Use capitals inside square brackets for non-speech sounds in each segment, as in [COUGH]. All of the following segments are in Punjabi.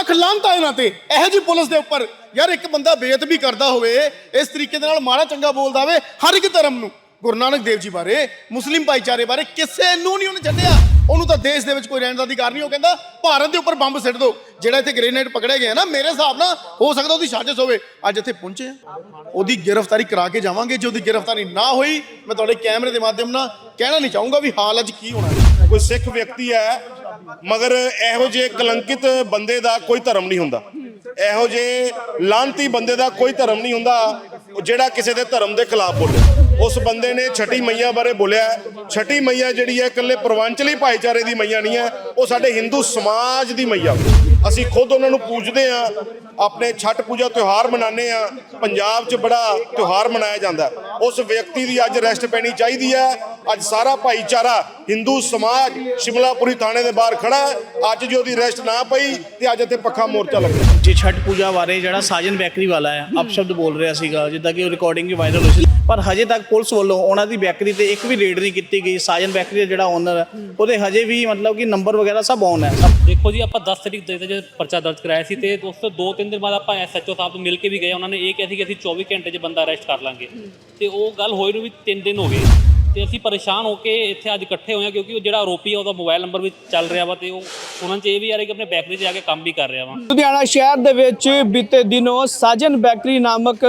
ਲੱਖ ਲਾਂਤਾ ਇਹਨਾਂ ਤੇ। ਇਹੋ ਜੀ ਪੁਲਿਸ ਦੇ ਉੱਪਰ ਯਾਰ ਇੱਕ ਬੰਦਾ ਬੇਅਦਬੀ ਕਰਦਾ ਹੋਵੇ, ਇਸ ਤਰੀਕੇ ਦੇ ਨਾਲ ਮਾੜਾ ਚੰਗਾ ਬੋਲਦਾ ਹੋਵੇ, ਹਰ ਇੱਕ ਧਰਮ ਨੂੰ, ਗੁਰੂ ਨਾਨਕ ਦੇਵ ਜੀ ਬਾਰੇ, ਮੁਸਲਿਮ ਭਾਈਚਾਰੇ ਬਾਰੇ ਕਿਸੇ ਨੂੰ ਨਹੀਂ ਉਹਨੇ ਛੱਡਿਆ। ਉਹਨੂੰ ਤਾਂ ਦੇਸ਼ ਦੇ ਵਿੱਚ ਕੋਈ ਰਹਿਣ ਦਾ ਅਧਿਕਾਰ ਨਹੀਂ, ਉਹ ਕਹਿੰਦਾ ਭਾਰਤ ਦੇ ਉੱਪਰ ਬੰਬ ਸਿੱਟ ਦਿਓ ਜਿਹੜਾ ਇੱਥੇ ਗ੍ਰੇਨੇਡ ਪਕੜਿਆ ਗਿਆ ਨਾ, ਮੇਰੇ ਹਿਸਾਬ ਨਾਲ ਹੋ ਸਕਦਾ ਉਹਦੀ ਸਾਜ਼ਿਸ਼ ਹੋਵੇ। ਅੱਜ ਇੱਥੇ ਪਹੁੰਚੇ ਆ। ਉਹਦੀ ਗ੍ਰਿਫਤਾਰੀ ਕਰਾ ਕੇ ਜਾਵਾਂਗੇ, ਜੇ ਉਹਦੀ ਗ੍ਰਿਫਤਾਰੀ ਨਾ ਹੋਈ, ਮੈਂ ਤੁਹਾਡੇ ਕੈਮਰੇ ਦੇ ਮਾਧਿਅਮ ਨਾਲ ਕਹਿਣਾ ਨਹੀਂ ਚਾਹੂੰਗਾ ਵੀ ਹਾਲ ਅੱਜ ਕੀ ਹੋਣਾ। ਕੋਈ ਸਿੱਖ ਵਿਅਕਤੀ ਹੈ ਮਗਰ ਇਹੋ ਜਿਹੇ ਕਲੰਕਿਤ ਬੰਦੇ ਦਾ ਕੋਈ ਧਰਮ ਨਹੀਂ ਹੁੰਦਾ। ਇਹੋ ਜਿਹੇ ਲਾਂਤੀ ਬੰਦੇ ਦਾ ਕੋਈ ਧਰਮ ਨਹੀਂ ਹੁੰਦਾ ਜਿਹੜਾ ਕਿਸੇ ਦੇ ਧਰਮ ਦੇ ਖਿਲਾਫ ਬੋਲੇ। ਉਸ ਬੰਦੇ ਨੇ ਛਟੀ ਮਈਆ ਬਾਰੇ ਬੋਲਿਆ। ਛਟੀ ਮਈਆ ਜਿਹੜੀ ਹੈ ਇਕੱਲੇ ਪ੍ਰਵਾਂਚਲੀ ਭਾਈਚਾਰੇ ਦੀ ਮਈਆ ਨਹੀਂ ਹੈ, ਉਹ ਸਾਡੇ ਹਿੰਦੂ ਸਮਾਜ ਦੀ ਮਈਆ। ਅਸੀਂ ਖੁਦ ਉਹਨਾਂ ਨੂੰ ਪੂਜਦੇ ਆ ਆਪਣੇ ਛਠ ਪੂਜਾ ਤਿਉਹਾਰ ਮਨਾਉਂਦੇ ਆ ਪੰਜਾਬ 'ਚ ਬੜਾ ਤਿਉਹਾਰ ਮਨਾਇਆ ਜਾਂਦਾ ਉਸ ਵਿਅਕਤੀ ਦੀ ਅੱਜ ਅਰੈਸਟ ਪੈਣੀ ਚਾਹੀਦੀ ਹੈ। ਅੱਜ ਸਾਰਾ ਭਾਈਚਾਰਾ ਹਿੰਦੂ ਸਮਾਜ ਸ਼ਿਮਲਾਪੁਰੀ ਥਾਣੇ ਦੇ ਬਾਹਰ ਖੜਾ ਹੈ। ਅੱਜ ਜੇ ਉਹਦੀ ਅਰੈਸਟ ਨਾ ਪਈ ਤੇ ਅੱਜ ਇੱਥੇ ਪੱਖਾ ਮੋਰਚਾ ਲੱਗਣਾ ਜੇ ਛਠ ਪੂਜਾ ਬਾਰੇ ਜਿਹੜਾ ਸਾਜਨ ਬੈਕਰੀ ਵਾਲਾ ਹੈ ਅਪਸ਼ਬਦ ਬੋਲ ਰਿਹਾ ਸੀਗਾ ਜਿੱਦਾਂ ਕਿ ਉਹ ਰਿਕਾਰਡਿੰਗ ਵੀ ਵਾਇਰਲ ਹੋਈ ਸੀ। ਪਰ ਹਜੇ ਤੱਕ ਪੁਲਿਸ ਵੱਲੋਂ ਉਹਨਾਂ ਦੀ ਬੈਕਰੀ ਤੇ ਇੱਕ ਵੀ ਰੇਡ ਨਹੀਂ ਕੀਤੀ ਗਈ। ਸਾਜਨ ਬੈਕਰੀ ਦਾ ਜਿਹੜਾ ਓਨਰ ਹੈ ਉਹਦੇ ਹਜੇ ਵੀ ਮਤਲਬ ਕਿ ਨੰਬਰ ਵਗੈਰਾ ਸਭ ਔਨ ਹੈ। ਸਭ ਦੇਖੋ ਜੀ ਆਪਾਂ 10 ਤਰੀਕ ਦੇ ਤੇ ਜੇ ਪਰਚਾ ਦਰਜ ਕਰਾਇਆ ਸੀ ਤੇ ਉਸ ਤੋਂ 2-3 ਦਿਨ ਬਾਅਦ ਆਪਾਂ ਐਸਐਚਓ ਸਾਹਿਬ ਨੂੰ ਮਿਲ ਕੇ ਵੀ ਗਏ। ਉਹਨਾਂ ਨੇ ਇਹ ਕਿਹਾ ਸੀ ਕਿ ਅਸੀਂ 24 ਘੰਟੇ 'ਚ ਬੰਦਾ ਅਰੈਸਟ ਕਰ ਲਾਂਗੇ। ਤੇ ਉਹ ਗੱਲ ਹੋਈ ਨੂੰ ਵੀ 3 ਦਿਨ ਹੋ ਗਏ ਤੇ ਅਸੀਂ ਪਰੇਸ਼ਾਨ ਹੋ ਕੇ ਇੱਥੇ ਅੱਜ ਇਕੱਠੇ ਹੋਏ ਹਾਂ ਕਿਉਂਕਿ ਉਹ ਜਿਹੜਾ ਆਰੋਪੀ ਆ ਉਹਦਾ ਮੋਬਾਈਲ ਨੰਬਰ ਵੀ ਚੱਲ ਰਿਹਾ ਵਾ ਤੇ ਉਹ ਉਹਨਾਂ 'ਚ ਇਹ ਵੀ ਆ ਰਿਹਾ ਕਿ ਆਪਣੇ ਬੈਕਰੀ 'ਚ ਜਾ ਕੇ ਕੰਮ ਵੀ ਕਰ ਰਿਹਾ ਵਾ। ਲੁਧਿਆਣਾ ਸ਼ਹਿਰ ਦੇ ਵਿੱਚ ਬੀਤੇ ਦਿਨੋਂ ਸਾਜਨ ਬੈਕਰੀ ਨਾਮਕ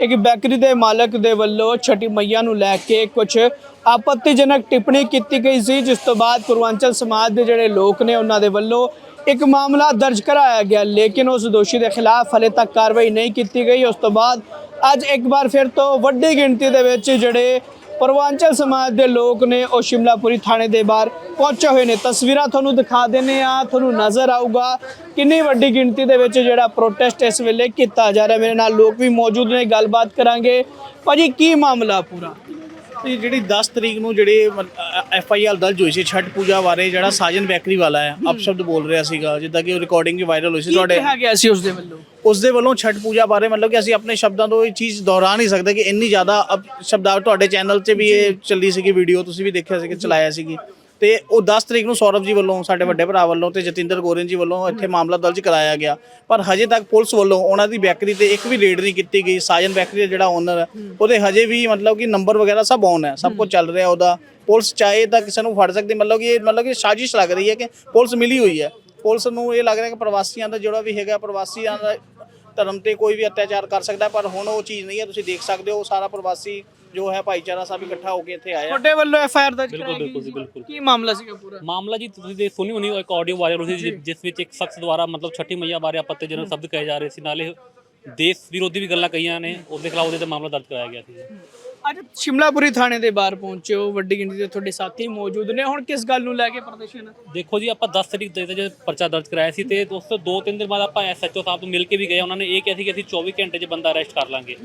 ਇੱਕ ਬੈਕਰੀ ਦੇ ਮਾਲਕ ਦੇ ਵੱਲੋਂ ਛਟੀ ਮਈਆ ਨੂੰ ਲੈ ਕੇ ਕੁਝ ਆਪੱਤੀਜਨਕ ਟਿੱਪਣੀ ਕੀਤੀ ਗਈ ਸੀ, ਜਿਸ ਤੋਂ ਬਾਅਦ ਪੂਰਵਾਂਚਲ ਸਮਾਜ ਦੇ ਜਿਹੜੇ ਲੋਕ ਨੇ ਉਹਨਾਂ ਦੇ ਵੱਲੋਂ ਇੱਕ ਮਾਮਲਾ ਦਰਜ ਕਰਾਇਆ ਗਿਆ, ਲੇਕਿਨ ਉਸ ਦੋਸ਼ੀ ਦੇ ਖਿਲਾਫ ਹਲੇ ਤੱਕ ਕਾਰਵਾਈ ਨਹੀਂ ਕੀਤੀ ਗਈ। ਉਸ ਤੋਂ ਬਾਅਦ ਅੱਜ ਇੱਕ ਵਾਰ ਫਿਰ ਤੋਂ ਵੱਡੀ ਗਿਣਤੀ ਦੇ ਵਿੱਚ ਜਿਹੜੇ ਪਰਵਾਂਚਲ ਸਮਾਜ ਦੇ ਲੋਕ ਨੇ ਉਹ ਸ਼ਿਮਲਾਪੁਰੀ ਥਾਣੇ ਦੇ ਬਾਹਰ ਪਹੁੰਚੇ ਹੋਏ ਨੇ। ਤਸਵੀਰਾਂ ਤੁਹਾਨੂੰ ਦਿਖਾ ਦਿੰਨੇ ਆ ਤੁਹਾਨੂੰ ਨਜ਼ਰ ਆਊਗਾ ਕਿੰਨੀ ਵੱਡੀ ਗਿਣਤੀ ਦੇ ਵਿੱਚ ਜਿਹੜਾ ਪ੍ਰੋਟੈਸਟ ਇਸ ਵੇਲੇ ਕੀਤਾ ਜਾ ਰਿਹਾ। ਮੇਰੇ ਨਾਲ ਲੋਕ ਵੀ ਮੌਜੂਦ ਨੇ, ਗੱਲਬਾਤ ਕਰਾਂਗੇ। ਭਾਜੀ, ਕੀ ਮਾਮਲਾ ਪੂਰਾ? ਤੇ ਜਿਹੜੀ 10 ਤਰੀਕ ਨੂੰ ਜਿਹੜੇ ਐਫ ਆਈ ਆਰ ਦਰਜ ਹੋਈ ਸੀ ਛਠ ਪੂਜਾ ਬਾਰੇ ਜਿਹੜਾ ਸਾਜਨ ਬੈਕਰੀ ਵਾਲਾ ਹੈ ਅਪਸ਼ਬਦ ਬੋਲ ਰਿਹਾ ਸੀਗਾ ਜਿੱਦਾਂ ਕਿ ਉਹ ਰਿਕਾਰਡਿੰਗ ਵੀ ਵਾਇਰਲ ਹੋਈ ਸੀ ਤੁਹਾਡੇ ਕਿਹਾ ਗਿਆ ਸੀ ਉਸ ਦੇ ਵੱਲੋਂ? ਉਸ ਦੇ ਵੱਲੋਂ ਛਠ ਪੂਜਾ ਬਾਰੇ ਮਤਲਬ ਕਿ ਅਸੀਂ ਆਪਣੇ ਸ਼ਬਦਾਂ ਤੋਂ ਇਹ ਚੀਜ਼ ਦੁਹਰਾ ਨਹੀਂ ਸਕਦੇ ਕਿ ਇੰਨੀ ਜ਼ਿਆਦਾ ਸ਼ਬਦਾਵਲੀ ਤੁਹਾਡੇ ਚੈਨਲ 'ਤੇ ਵੀ ਇਹ ਚੱਲੀ ਸੀਗੀ ਵੀਡੀਓ ਤੁਸੀਂ ਵੀ ਦੇਖਿਆ ਸੀ ਕਿ ਚਲਾਇਆ ਸੀਗੀ। ਤੇ ਉਹ 10 ਤਰੀਕ ਨੂੰ ਸੌਰਵ ਜੀ ਵੱਲੋਂ ਸਾਡੇ ਵੱਡੇ ਭਰਾ ਵੱਲੋਂ ਤੇ ਜਤਿੰਦਰ ਗੋਰਨ ਜੀ ਵੱਲੋਂ ਇੱਥੇ ਮਾਮਲਾ ਦਰਜ ਕਰਾਇਆ ਗਿਆ। ਪਰ ਹਜੇ ਤੱਕ ਪੁਲਿਸ ਵੱਲੋਂ ਉਹਨਾਂ ਦੀ ਬੈਕਰੀ ਤੇ ਇੱਕ ਵੀ ਰੇਡ ਨਹੀਂ ਕੀਤੀ ਗਈ। ਸਾਜਨ ਬੈਕਰੀ ਦਾ ਜਿਹੜਾ ਓਨਰ ਹੈ ਉਹਦੇ ਹਜੇ ਵੀ ਮਤਲਬ ਕਿ ਨੰਬਰ ਵਗੈਰਾ ਸਭ ਔਨ ਹੈ ਸਭ ਕੁਝ ਚੱਲ ਰਿਹਾ ਉਹਦਾ। ਪੁਲਿਸ ਚਾਹੇ ਤਾਂ ਕਿਸੇ ਨੂੰ ਫੜ ਸਕਦੀ ਮਤਲਬ ਕਿ ਇਹ ਮਤਲਬ ਕਿ ਸਾਜ਼ਿਸ਼ ਲੱਗ ਰਹੀ ਹੈ ਕਿ ਪੁਲਿਸ ਮਿਲੀ ਹੋਈ ਹੈ। ਪੁਲਿਸ ਨੂੰ ਇਹ ਲੱਗ ਰਿਹਾ ਕਿ ਪ੍ਰਵਾਸੀਆਂ ਦਾ ਜਿਹੜਾ ਵੀ ਹੈਗਾ ਪ੍ਰਵਾਸੀਆਂ ਦਾ ਧਰਮ ਤੇ ਕੋਈ ਵੀ ਅਤਿਆਚਾਰ ਕਰ ਸਕਦਾ ਪਰ ਹੁਣ ਉਹ ਚੀਜ਼ ਨਹੀਂ ਹੈ। ਤੁਸੀਂ ਦੇਖ ਸਕਦੇ ਹੋ ਸਾਰਾ ਪ੍ਰਵਾਸੀ ਜੋ ਹੈ ਭਾਈਚਾਰਾ ਸਭ ਇਕੱਠਾ ਹੋ ਕੇ ਇੱਥੇ ਆਇਆ। ਤੁਹਾਡੇ ਵੱਲੋਂ ਐਫ ਆਈ ਆਰ ਦਰਜ ਬਿਲਕੁਲ, ਕਰਾਈ ਗਈ ਬਿਲਕੁਲ ਜੀ, ਸੀ। ਬਿਲਕੁਲ। ਕੀ ਮਾਮਲਾ ਸੀਗਾ ਪੂਰਾ? ਮਾਮਲਾ ਜੀ ਤੁਸੀਂ ਦੇ ਸੁਣੀ ਹੋਣੀ ਇੱਕ ਆਡੀਓ ਵਾਇਰਲ ਹੋਈ ਸੀ ਜਿਸ ਵਿੱਚ ਇੱਕ ਸ਼ਖਸ ਦੁਆਰਾ ਮਤਲਬ ਛੱਟੀ ਮਈਆ ਬਾਰੇ ਆਪੱਤੀਜਨਕ ਸ਼ਬਦ ਕਹੇ ਜਾ ਰਹੇ ਸੀ। ਨਾਲੇ ਦੇਸ਼ ਵਿਰੋਧੀ ਵੀ ਗੱਲਾਂ ਕਹੀਆਂ ਨੇ ਉਹਦੇ ਖਿਲਾਫ ਉਹਦੇ ਤੇ ਮਾਮਲਾ ਦਰਜ ਕਰਾਇਆ ਗਿਆ ਸੀ ਅੱਜ ਸ਼ਿਮਲਾਪੁਰੀ ਥਾਣੇ ਦੇ ਬਾਹਰ ਪਹੁੰਚੇ ਹੋ ਵੱਡੀ ਗਿਣਤੀ ਦੇ ਤੁਹਾਡੇ ਸਾਥੀ ਮੌਜੂਦ ਨੇ। ਹੁਣ ਕਿਸ ਗੱਲ ਨੂੰ ਲੈ ਕੇ ਪ੍ਰਦਰਸ਼ਨ? ਦੇਖੋ ਜੀ ਆਪਾਂ 10 ਤਰੀਕ ਦੇ ਤੇ ਜੇ ਪਰਚਾ ਦਰਜ ਕਰਾਇਆ ਸੀ ਤੇ ਉਸ ਤੋਂ 2-3 ਦਿਨ ਬਾਅਦ ਆਪਾਂ ਐਸਐਚਓ ਸਾਹਿਬ ਨੂੰ ਮਿਲ ਕੇ ਵੀ ਗਏ। ਉਹਨਾਂ ਨੇ ਇਹ ਕਿਹਾ ਸੀ ਕਿ ਅਸੀਂ 24 ਘੰਟੇ 'ਚ ਬੰਦਾ ਅਰੈਸਟ ਕਰ ਲਾਂਗੇ।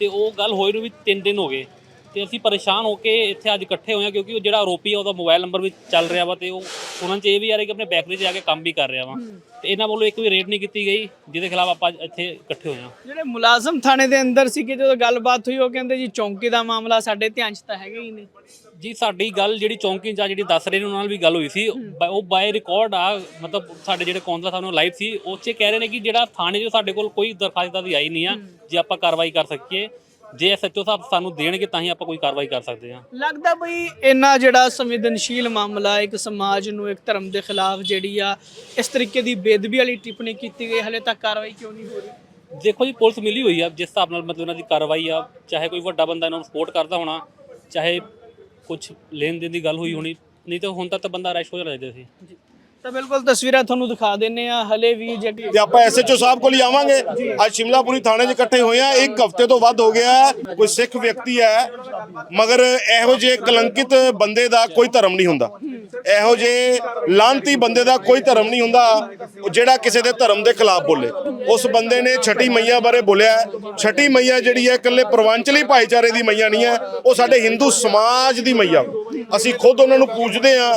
ਤੇ ਉਹ ਗੱਲ ਹੋਈ ਨੂੰ ਵੀ 3 ਦਿਨ ਹੋ ਗਏ। ਤੇ ਅਸੀਂ ਪਰੇਸ਼ਾਨ ਹੋ ਕੇ ਇੱਥੇ ਅੱਜ ਇਕੱਠੇ ਹੋਏ ਹਾਂ ਕਿਉਂਕਿ ਉਹ ਜਿਹੜਾ ਆਰੋਪੀ ਆ ਉਹਦਾ ਮੋਬਾਈਲ ਨੰਬਰ ਵੀ ਚੱਲ ਰਿਹਾ ਵਾ ਤੇ ਉਹ ਉਹਨਾਂ 'ਚ ਇਹ ਵੀ ਆ ਰਿਹਾ ਕਿ ਆਪਣੇ ਬੈਕਰੀ 'ਚ ਜਾ ਕੇ ਕੰਮ ਵੀ ਕਰ ਰਿਹਾ ਵਾ। ਤੇ ਇਹਨਾਂ ਵੱਲੋਂ ਇੱਕ ਵੀ ਰੇਡ ਨਹੀਂ ਕੀਤੀ ਗਈ ਜਿਹਦੇ ਖਿਲਾਫ ਆਪਾਂ ਇੱਥੇ ਇਕੱਠੇ ਹੋਏ ਹਾਂ। ਜਿਹੜੇ ਮੁਲਾਜ਼ਮ ਥਾਣੇ ਦੇ ਅੰਦਰ ਸੀ ਕਿ ਜਦੋਂ ਗੱਲਬਾਤ ਹੋਈ ਉਹ ਕਹਿੰਦੇ ਜੀ ਚੌਂਕੀ ਦਾ ਮਾਮਲਾ ਸਾਡੇ ਧਿਆਨ 'ਚ ਤਾਂ ਹੈਗਾ ਹੀ ਨਹੀਂ। ਜੀ ਸਾਡੀ ਗੱਲ ਜਿਹੜੀ ਚੌਂਕੀ ਇੰਚਾਰਜ ਜਿਹੜੀ ਦੱਸ ਰਹੇ ਨੇ ਉਹਨਾਂ ਨਾਲ ਵੀ ਗੱਲ ਹੋਈ ਸੀ। ਬ- ਉਹ ਬਾਈ ਰਿਕਾਰਡ ਆ ਮਤਲਬ ਸਾਡੇ ਜਿਹੜੇ ਕੌਂਸਲਰ ਸਾਹਿਬ ਨੂੰ ਲਾਈਵ ਸੀ ਉਹ 'ਚ ਕਹਿ ਰਹੇ ਨੇ ਕਿ ਜਿਹੜਾ ਥਾਣੇ 'ਚ ਸਾਡੇ ਕੋਲ ਕੋਈ ਦਰਖਾਸਤ ਦੀ ਆਈ ਨਹੀਂ ਆ ਜੇ ਆਪਾਂ ਕਾਰਵਾਈ ਕਰ ਸਕੀਏ। ਜੇ ਐਸਐਚਓ ਸਾਹਿਬ ਸਾਨੂੰ ਦੇਣਗੇ ਤਾਂ ਹੀ ਆਪਾਂ ਕੋਈ ਕਾਰਵਾਈ ਕਰ ਸਕਦੇ ਹਾਂ। ਲੱਗਦਾ ਬਈ ਇੰਨਾ ਜਿਹੜਾ ਸੰਵੇਦਨਸ਼ੀਲ ਮਾਮਲਾ ਇੱਕ ਸਮਾਜ ਨੂੰ ਇੱਕ ਧਰਮ ਦੇ ਖਿਲਾਫ ਜਿਹੜੀ ਆ ਇਸ ਤਰੀਕੇ ਦੀ ਬੇਦਬੀ ਵਾਲੀ ਟਿੱਪਣੀ ਕੀਤੀ ਗਈ ਹਲੇ ਤੱਕ ਕਾਰਵਾਈ ਕਿਉਂ ਨਹੀਂ ਹੋ ਰਹੀ? ਦੇਖੋ ਜੀ ਪੁਲਿਸ ਮਿਲੀ ਹੋਈ ਆ ਜਿਸ ਹਿਸਾਬ ਨਾਲ ਮਤਲਬ ਉਹਨਾਂ ਦੀ ਕਾਰਵਾਈ ਆ ਚਾਹੇ ਕੋਈ ਵੱਡਾ ਬੰਦਾ ਇਹਨਾਂ ਨੂੰ ਸਪੋਰਟ ਕਰਦਾ ਹੋਣਾ ਚਾਹੇ ਕੁਝ ਲੈਣ ਦੇਣ ਦੀ ਗੱਲ ਹੋਈ ਹੋਣੀ ਨਹੀਂ ਤਾਂ ਹੁਣ ਤੱਕ ਤਾਂ ਬੰਦਾ ਅਰੈਸਟ ਹੋ ਜਾਣਾ ਚਾਹੀਦਾ ਸੀ। ਤਾਂ ਬਿਲਕੁਲ ਤਸਵੀਰਾਂ ਤੁਹਾਨੂੰ ਦਿਖਾ ਦਿੰਨੇ ਆ, ਹਲੇ ਵੀ ਜਿਹੜੀ ਤੇ ਆਪਾਂ ਐਸਐਚਓ ਸਾਹਿਬ ਕੋਲ ਹੀ ਆਵਾਂਗੇ, ਅੱਜ ਸ਼ਿਮਲਾਪੁਰੀ ਥਾਣੇ 'ਚ ਇਕੱਠੇ ਹੋਏ ਆ, ਇੱਕ ਹਫ਼ਤੇ ਤੋਂ ਵੱਧ ਹੋ ਗਿਆ ਹੈ। ਕੋਈ ਸਿੱਖ ਵਿਅਕਤੀ ਹੈ, ਮਗਰ ਇਹੋ ਜਿਹੇ ਕਲੰਕਿਤ ਬੰਦੇ ਦਾ ਕੋਈ ਧਰਮ ਨਹੀਂ ਹੁੰਦਾ। ਇਹੋ ਜਿਹੇ ਲਾਂਤੀ ਬੰਦੇ ਦਾ ਕੋਈ ਧਰਮ ਨਹੀਂ ਹੁੰਦਾ ਉਹ ਜਿਹੜਾ ਕਿਸੇ ਦੇ ਧਰਮ ਦੇ ਖਿਲਾਫ ਬੋਲੇ। ਉਸ ਬੰਦੇ ਨੇ ਛਟੀ ਮਈਆ ਬਾਰੇ ਬੋਲਿਆ ਛਟੀ ਮਈਆ ਜਿਹੜੀ ਹੈ, ਇਕੱਲੇ ਪ੍ਰਵਾਂਚਲੀ ਭਾਈਚਾਰੇ ਦੀ ਮਈਆ ਨਹੀਂ ਹੈ, ਉਹ ਸਾਡੇ ਹਿੰਦੂ ਸਮਾਜ ਦੀ ਮਈਆ। ਅਸੀਂ ਖੁਦ ਉਹਨਾਂ ਨੂੰ ਪੂਜਦੇ ਆ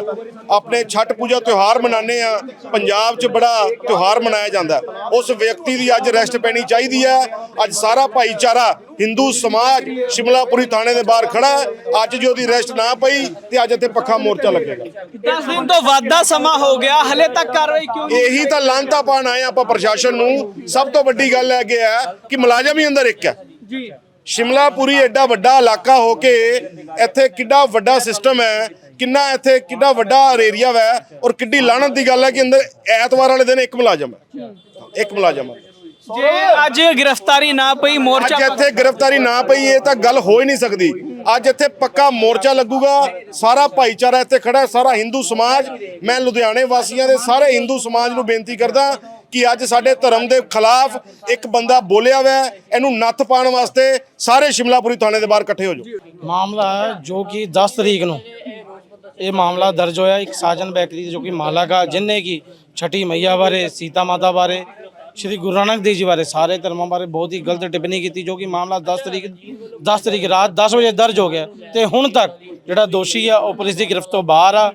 ਆਪਣੇ ਛਠ ਪੂਜਾ ਤਿਉਹਾਰ ਮਨਾਉਂਦੇ ਆ ਪੰਜਾਬ 'ਚ ਬੜਾ ਤਿਉਹਾਰ ਮਨਾਇਆ ਜਾਂਦਾ। ਉਸ ਵਿਅਕਤੀ ਦੀ ਅੱਜ ਅਰੈਸਟ ਪੈਣੀ ਚਾਹੀਦੀ ਹੈ। ਅੱਜ ਸਾਰਾ ਭਾਈਚਾਰਾ ਹਿੰਦੂ ਸਮਾਜ ਸ਼ਿਮਲਾਪੁਰੀ ਥਾਣੇ ਦੇ ਬਾਹਰ ਖੜਾ ਹੈ। ਅੱਜ ਜੇ ਉਹਦੀ ਅਰੈਸਟ ਨਾ ਪਈ ਤੇ ਅੱਜ ਇੱਥੇ ਪੱਖਾ ਮੋਰਚਾ ਲੱਗੇਗਾ। 10 ਦਿਨ ਤੋਂ ਵੱਧ ਸਮਾਂ ਹੋ ਗਿਆ ਹਲੇ ਤੱਕ ਕਾਰਵਾਈ ਕਿਉਂ ਨਹੀਂ ਇਹੀ ਤਾਂ ਲਾਂਤਾ ਪਾਣ ਆਏ ਆਪਾਂ ਪ੍ਰਸ਼ਾਸਨ ਨੂੰ। ਸਭ ਤੋਂ ਵੱਡੀ ਗੱਲ ਹੈ ਕਿ ਹੈ ਕਿ ਮੁਲਾਜ਼ਮ ਹੀ ਅੰਦਰ ਇੱਕ ਹੈ। ਜੀ। ਸ਼ਿਮਲਾਪੁਰੀ ਐਡਾ ਵੱਡਾ ਇਲਾਕਾ ਹੋ ਕੇ ਇੱਥੇ ਕਿੱਡਾ ਵੱਡਾ ਸਿਸਟਮ ਹੈ। ਕਿੰਨਾ ਇੱਥੇ ਕਿੱਡਾ ਵੱਡਾ ਏਰੀਆ ਹੈ ਔਰ ਕਿੱਡੀ ਲਾਹਨਤ ਦੀ ਗੱਲ ਹੈ ਕਿ ਅੰਦਰ ਐਤਵਾਰ ਵਾਲੇ ਦਿਨ ਇੱਕ ਮੁਲਾਜ਼ਮ ਹੈ। ਇੱਕ ਮੁਲਾਜ਼ਮ ਹੈ। ਜੇ ਅੱਜ ਗ੍ਰਿਫਤਾਰੀ ਨਾ ਪਈ ਮੋਰਚਾ ਅੱਜ ਇੱਥੇ ਗ੍ਰਿਫਤਾਰੀ ਨਾ ਪਈ ਇਹ ਤਾਂ ਗੱਲ ਹੋ ਹੀ ਨਹੀਂ ਸਕਦੀ। ਅੱਜ ਇੱਥੇ ਪੱਕਾ ਮੋਰਚਾ ਲੱਗੂਗਾ ਸਾਰਾ ਭਾਈਚਾਰਾ ਇੱਥੇ ਖੜਾ ਹੈ, ਸਾਰਾ ਹਿੰਦੂ ਸਮਾਜ ਮੈਂ ਲੁਧਿਆਣੇ ਵਾਸੀਆਂ ਦੇ ਸਾਰੇ ਹਿੰਦੂ ਸਮਾਜ ਨੂੰ ਬੇਨਤੀ ਕਰਦਾ ਕਿ ਅੱਜ ਸਾਡੇ ਧਰਮ ਦੇ ਖਿਲਾਫ ਇੱਕ ਬੰਦਾ ਬੋਲਿਆ ਹੋਇਆ ਇਹਨੂੰ ਨੱਥ ਪਾਉਣ ਵਾਸਤੇ ਸਾਰੇ ਸ਼ਿਮਲਾਪੁਰੀ ਥਾਣੇ ਦੇ ਬਾਹਰ ਇਕੱਠੇ ਹੋ ਜਾਓ। ਮਾਮਲਾ ਜੋ ਕਿ 10 ਤਰੀਕ ਨੂੰ ਇਹ ਮਾਮਲਾ ਦਰਜ ਹੋਇਆ ਇੱਕ ਸਾਜਨ ਬੈਕਰੀ ਜੋ ਕਿ ਮਾਲਾਗਾ ਜਿਨਨੇ ਕੀ ਛठी ਮਈਆ ਬਾਰੇ, ਸੀਤਾ ਮਾਤਾ ਬਾਰੇ, ਸ਼੍ਰੀ ਗੁਰੂ ਨਾਨਕ ਦੇਵ ਜੀ ਬਾਰੇ, ਸਾਰੇ ਧਰਮਾਂ ਬਾਰੇ ਬਹੁਤ ਹੀ ਗਲਤ ਟਿੱਪਣੀ ਕੀਤੀ, ਜੋ ਕਿ ਮਾਮਲਾ 10 ਤਰੀਕ 10 ਤਰੀਕ ਰਾਤ 10 ਵਜੇ ਦਰਜ ਹੋ ਗਿਆ। ਤੇ ਹੁਣ ਤੱਕ ਜਿਹੜਾ ਦੋਸ਼ੀ ਆ, ਉਹ ਪੁਲਿਸ ਦੀ ਗ੍ਰਿਫਤ ਤੋਂ ਬਾਹਰ ਆ।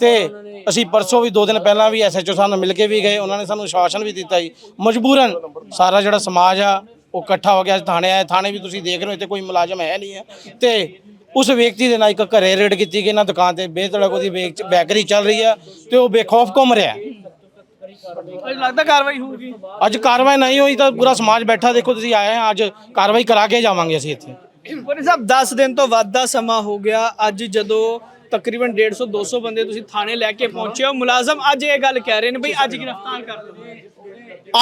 ਤੇ ਅਸੀਂ ਪਰਸੋਂ ਵੀ ਦੋ ਦਿਨ ਪਹਿਲਾਂ ਵੀ ਐਸਐਚਓ ਸਾਹਿਬ ਨਾਲ ਮਿਲ ਕੇ ਵੀ ਗਏ, ਉਹਨਾਂ ਨੇ ਸਾਨੂੰ ਸ਼ਾਸਨ ਵੀ ਦਿੱਤਾ ਜੀ। ਮਜਬੂਰਨ ਸਾਰਾ ਜਿਹੜਾ ਸਮਾਜ ਆ, ਉਹ ਇਕੱਠਾ ਹੋ ਗਿਆ ਥਾਣੇ ਆਏ, ਥਾਣੇ ਵੀ ਤੁਸੀਂ ਦੇਖ ਰਹੇ ਹੋ, ਇੱਥੇ ਕੋਈ ਮੁਲਾਜ਼ਮ ਹੈ ਨਹੀਂ ਹੈ। ਤੇ ਉਸ ਵਿਅਕਤੀ ਦੇ ਨਾਲ ਇੱਕ ਘਰੇ ਰੇਡ ਕੀਤੀ ਗਈ ਨਾ ਦੁਕਾਨ ਤੇ ਬੇਤੜਕ ਉਹਦੀ ਵੇਚ- ਬੈਕਰੀ ਚੱਲ ਰਹੀ ਆ ਤੇ ਉਹ ਬੇਖੌਫ ਘੁੰਮ ਰਿਹਾ। ਹੈ। ਅੱਜ ਲੱਗਦਾ ਕਾਰਵਾਈ ਹੋਊਗੀ। ਅੱਜ ਕਾਰਵਾਈ ਨਹੀਂ ਹੋਈ ਤਾਂ ਪੂਰਾ ਸਮਾਜ ਬੈਠਾ ਦੇਖੋ ਤੁਸੀਂ ਆਏ ਆ ਅੱਜ ਕਾਰਵਾਈ ਕਰਾ ਕੇ ਜਾਵਾਂਗੇ ਅਸੀਂ ਇੱਥੇ। ਪੁਲਿਸ ਸਾਹਿਬ 10 ਦਿਨ ਤੋਂ ਵੱਧ ਦਾ ਸਮਾਂ ਹੋ ਗਿਆ। ਅੱਜ ਜਦੋਂ ਤਕਰੀਬਨ 150 200 ਬੰਦੇ ਤੁਸੀਂ ਥਾਣੇ ਲੈ ਕੇ ਪਹੁੰਚੇ ਹੋ ਮੁਲਾਜ਼ਮ ਅੱਜ ਇਹ ਗੱਲ ਕਹਿ ਰਹੇ ਨੇ ਬਈ ਅੱਜ ਗ੍ਰਿਫਤਾਰ ਕਰ ਲਓ।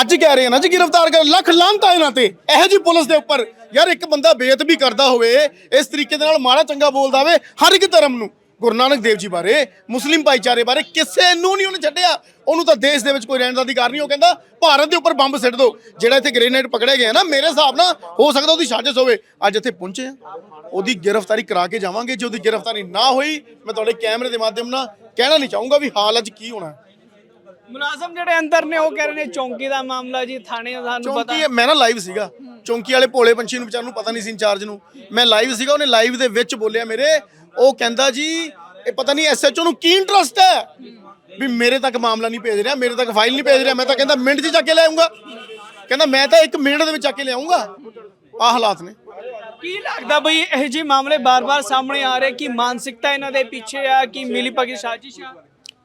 ਅੱਜ ਕਹਿ ਰਹੇ ਨਾ ਜੀ ਗ੍ਰਿਫਤਾਰ ਕਰ ਲੱਖ ਲਾਂਤਾ ਇਹਨਾਂ ਤੇ। ਇਹੋ ਜੀ ਪੁਲਿਸ ਦੇ ਉੱਪਰ ਯਾਰ ਇੱਕ ਬੰਦਾ ਬੇਅਦਬੀ ਕਰਦਾ ਹੋਵੇ, ਇਸ ਤਰੀਕੇ ਦੇ ਨਾਲ ਮਾੜਾ ਚੰਗਾ ਬੋਲਦਾ ਹੋਵੇ ਹਰ ਇੱਕ ਧਰਮ ਨੂੰ। ਗੁਰੂ ਨਾਨਕ ਦੇਵ ਜੀ ਬਾਰੇ, ਮੁਸਲਿਮ ਭਾਈਚਾਰੇ ਬਾਰੇ ਕਿਸੇ ਨੂੰ ਨਹੀਂ ਉਹਨੇ ਛੱਡਿਆ। ਉਹਨੂੰ ਤਾਂ ਦੇਸ਼ ਦੇ ਵਿੱਚ ਕੋਈ ਰਹਿਣ ਦਾ ਅਧਿਕਾਰ ਨਹੀਂ, ਉਹ ਕਹਿੰਦਾ, ਭਾਰਤ ਦੇ ਉੱਪਰ ਬੰਬ ਸਿੱਟ ਦਿਓ ਜਿਹੜਾ ਇੱਥੇ ਗ੍ਰੇਨੇਡ ਪਕੜੇ ਗਏ ਨਾ, ਮੇਰੇ ਹਿਸਾਬ ਨਾਲ ਹੋ ਸਕਦਾ ਉਹਦੀ ਸਾਜ਼ਿਸ਼ ਹੋਵੇ। ਅੱਜ ਇੱਥੇ ਪਹੁੰਚੇ ਆ। ਉਹਦੀ ਗ੍ਰਿਫਤਾਰੀ ਕਰਾ ਕੇ ਜਾਵਾਂਗੇ। ਜੇ ਉਹਦੀ ਗ੍ਰਿਫਤਾਰੀ ਨਾ ਹੋਈ, ਮੈਂ ਤੁਹਾਡੇ ਕੈਮਰੇ ਦੇ ਮਾਧਿਅਮ ਨਾਲ ਕਹਿਣਾ ਨਹੀਂ ਚਾਹੂੰਗਾ ਵੀ ਹਾਲ ਅੱਜ ਕੀ ਹੋਣਾ। ਮੁਲਾਜ਼ਮ ਜਿਹੜੇ ਅੰਦਰ ਨੇ ਉਹ ਕਹਿ ਰਹੇ ਨੇ ਚੌਂਕੀ ਦਾ ਮਾਮਲਾ ਜੀ ਥਾਣੇ ਦਾ ਸਾਨੂੰ ਪਤਾ। ਚੌਂਕੀ ਮੈਂ ਨਾ ਲਾਈਵ ਸੀਗਾ। ਚੌਂਕੀ ਵਾਲੇ ਭੋਲੇ ਪੰਛੀ ਨੂੰ ਵਿਚਾਰ ਨੂੰ ਪਤਾ ਨਹੀਂ ਸੀ ਇੰਚਾਰਜ ਨੂੰ। ਮੈਂ ਲਾਈਵ ਸੀਗਾ ਉਹਨੇ ਲਾਈਵ ਦੇ ਵਿੱਚ ਬੋਲਿਆ ਮੇਰੇ। ਉਹ ਕਹਿੰਦਾ ਜੀ ਇਹ ਪਤਾ ਨਹੀਂ ਐਸਐਚਓ ਨੂੰ ਕੀ ਇੰਟਰਸਟ ਹੈ? ਵੀ ਮੇਰੇ ਤੱਕ ਮਾਮਲਾ ਨਹੀਂ ਭੇਜ ਰਿਹਾ ਮੇਰੇ ਤੱਕ ਫਾਈਲ ਨਹੀਂ ਭੇਜ ਰਿਹਾ। ਮੈਂ ਤਾਂ ਕਹਿੰਦਾ ਮਿੰਟ 'ਚ ਜਾ ਕੇ ਲੈ ਆਉਂਗਾ ਕਹਿੰਦਾ ਮੈਂ ਤਾਂ ਇੱਕ ਮਿੰਟ ਦੇ ਵਿੱਚ ਜਾ ਕੇ ਲਿਆਉਂਗਾ ਆ ਹਾਲਾਤ ਨੇ। ਕੀ ਲੱਗਦਾ ਬਈ ਇਹ ਜੀ ਮਾਮਲੇ ਬਾਰ-ਬਾਰ ਸਾਹਮਣੇ ਆ ਰਹੇ ਕਿ ਮਾਨਸਿਕਤਾ ਇਹਨਾਂ ਦੇ ਪਿੱਛੇ ਆ ਕਿ ਮਿਲੀ ਭਗੀ ਸਾਜ਼ਿਸ਼ ਆ?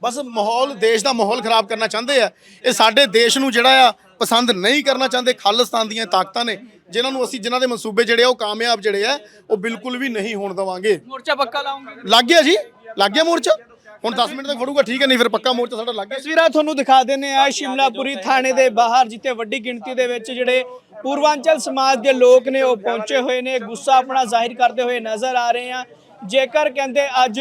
ਬਸ ਮਾਹੌਲ ਦੇਸ਼ ਦਾ ਮਾਹੌਲ ਖਰਾਬ ਕਰਨਾ ਚਾਹੁੰਦੇ ਆ। ਇਹ ਸਾਡੇ ਦੇਸ਼ ਨੂੰ ਜਿਹੜਾ ਆ ਪਸੰਦ ਨਹੀਂ ਕਰਨਾ ਚਾਹੁੰਦੇ ਖਾਲਿਸਤਾਨ ਦੀਆਂ ਤਾਕਤਾਂ ਨੇ। ਜਿਨ੍ਹਾਂ ਨੂੰ ਅਸੀਂ ਜਿਨ੍ਹਾਂ ਦੇ ਮਨਸੂਬੇ ਜਿਹੜੇ ਆ ਉਹ ਕਾਮਯਾਬ ਜਿਹੜੇ ਆ ਉਹ ਬਿਲਕੁਲ ਵੀ ਨਹੀਂ ਹੋਣ ਦਵਾਂਗੇ। ਮੋਰਚਾ ਪੱਕਾ ਲਾਉਂਗੇ? ਲੱਗ ਗਿਆ ਜੀ? ਲੱਗ ਗਿਆ ਮੋਰਚਾ? ਹੁਣ 10 ਮਿੰਟ ਤੱਕ ਫੜੂਗਾ ਠੀਕ ਹੈ ਨਹੀਂ ਫਿਰ ਪੱਕਾ ਮੋਰਚਾ ਸਾਡਾ ਲੱਗ ਗਿਆ। ਤਸਵੀਰਾਂ ਤੁਹਾਨੂੰ ਦਿਖਾ ਦਿੰਨੇ ਆ ਸ਼ਿਮਲਾਪੁਰੀ ਥਾਣੇ ਦੇ ਬਾਹਰ ਜਿੱਥੇ ਵੱਡੀ ਗਿਣਤੀ ਦੇ ਵਿੱਚ ਜਿਹੜੇ ਪੂਰਵਾਂਚਲ ਸਮਾਜ ਦੇ ਲੋਕ ਨੇ ਉਹ ਪਹੁੰਚੇ ਹੋਏ ਨੇ। ਗੁੱਸਾ ਆਪਣਾ ਜ਼ਾਹਿਰ ਕਰਦੇ ਹੋਏ ਨਜ਼ਰ ਆ ਰਹੇ ਆ ਜੇਕਰ ਕਹਿੰਦੇ ਅੱਜ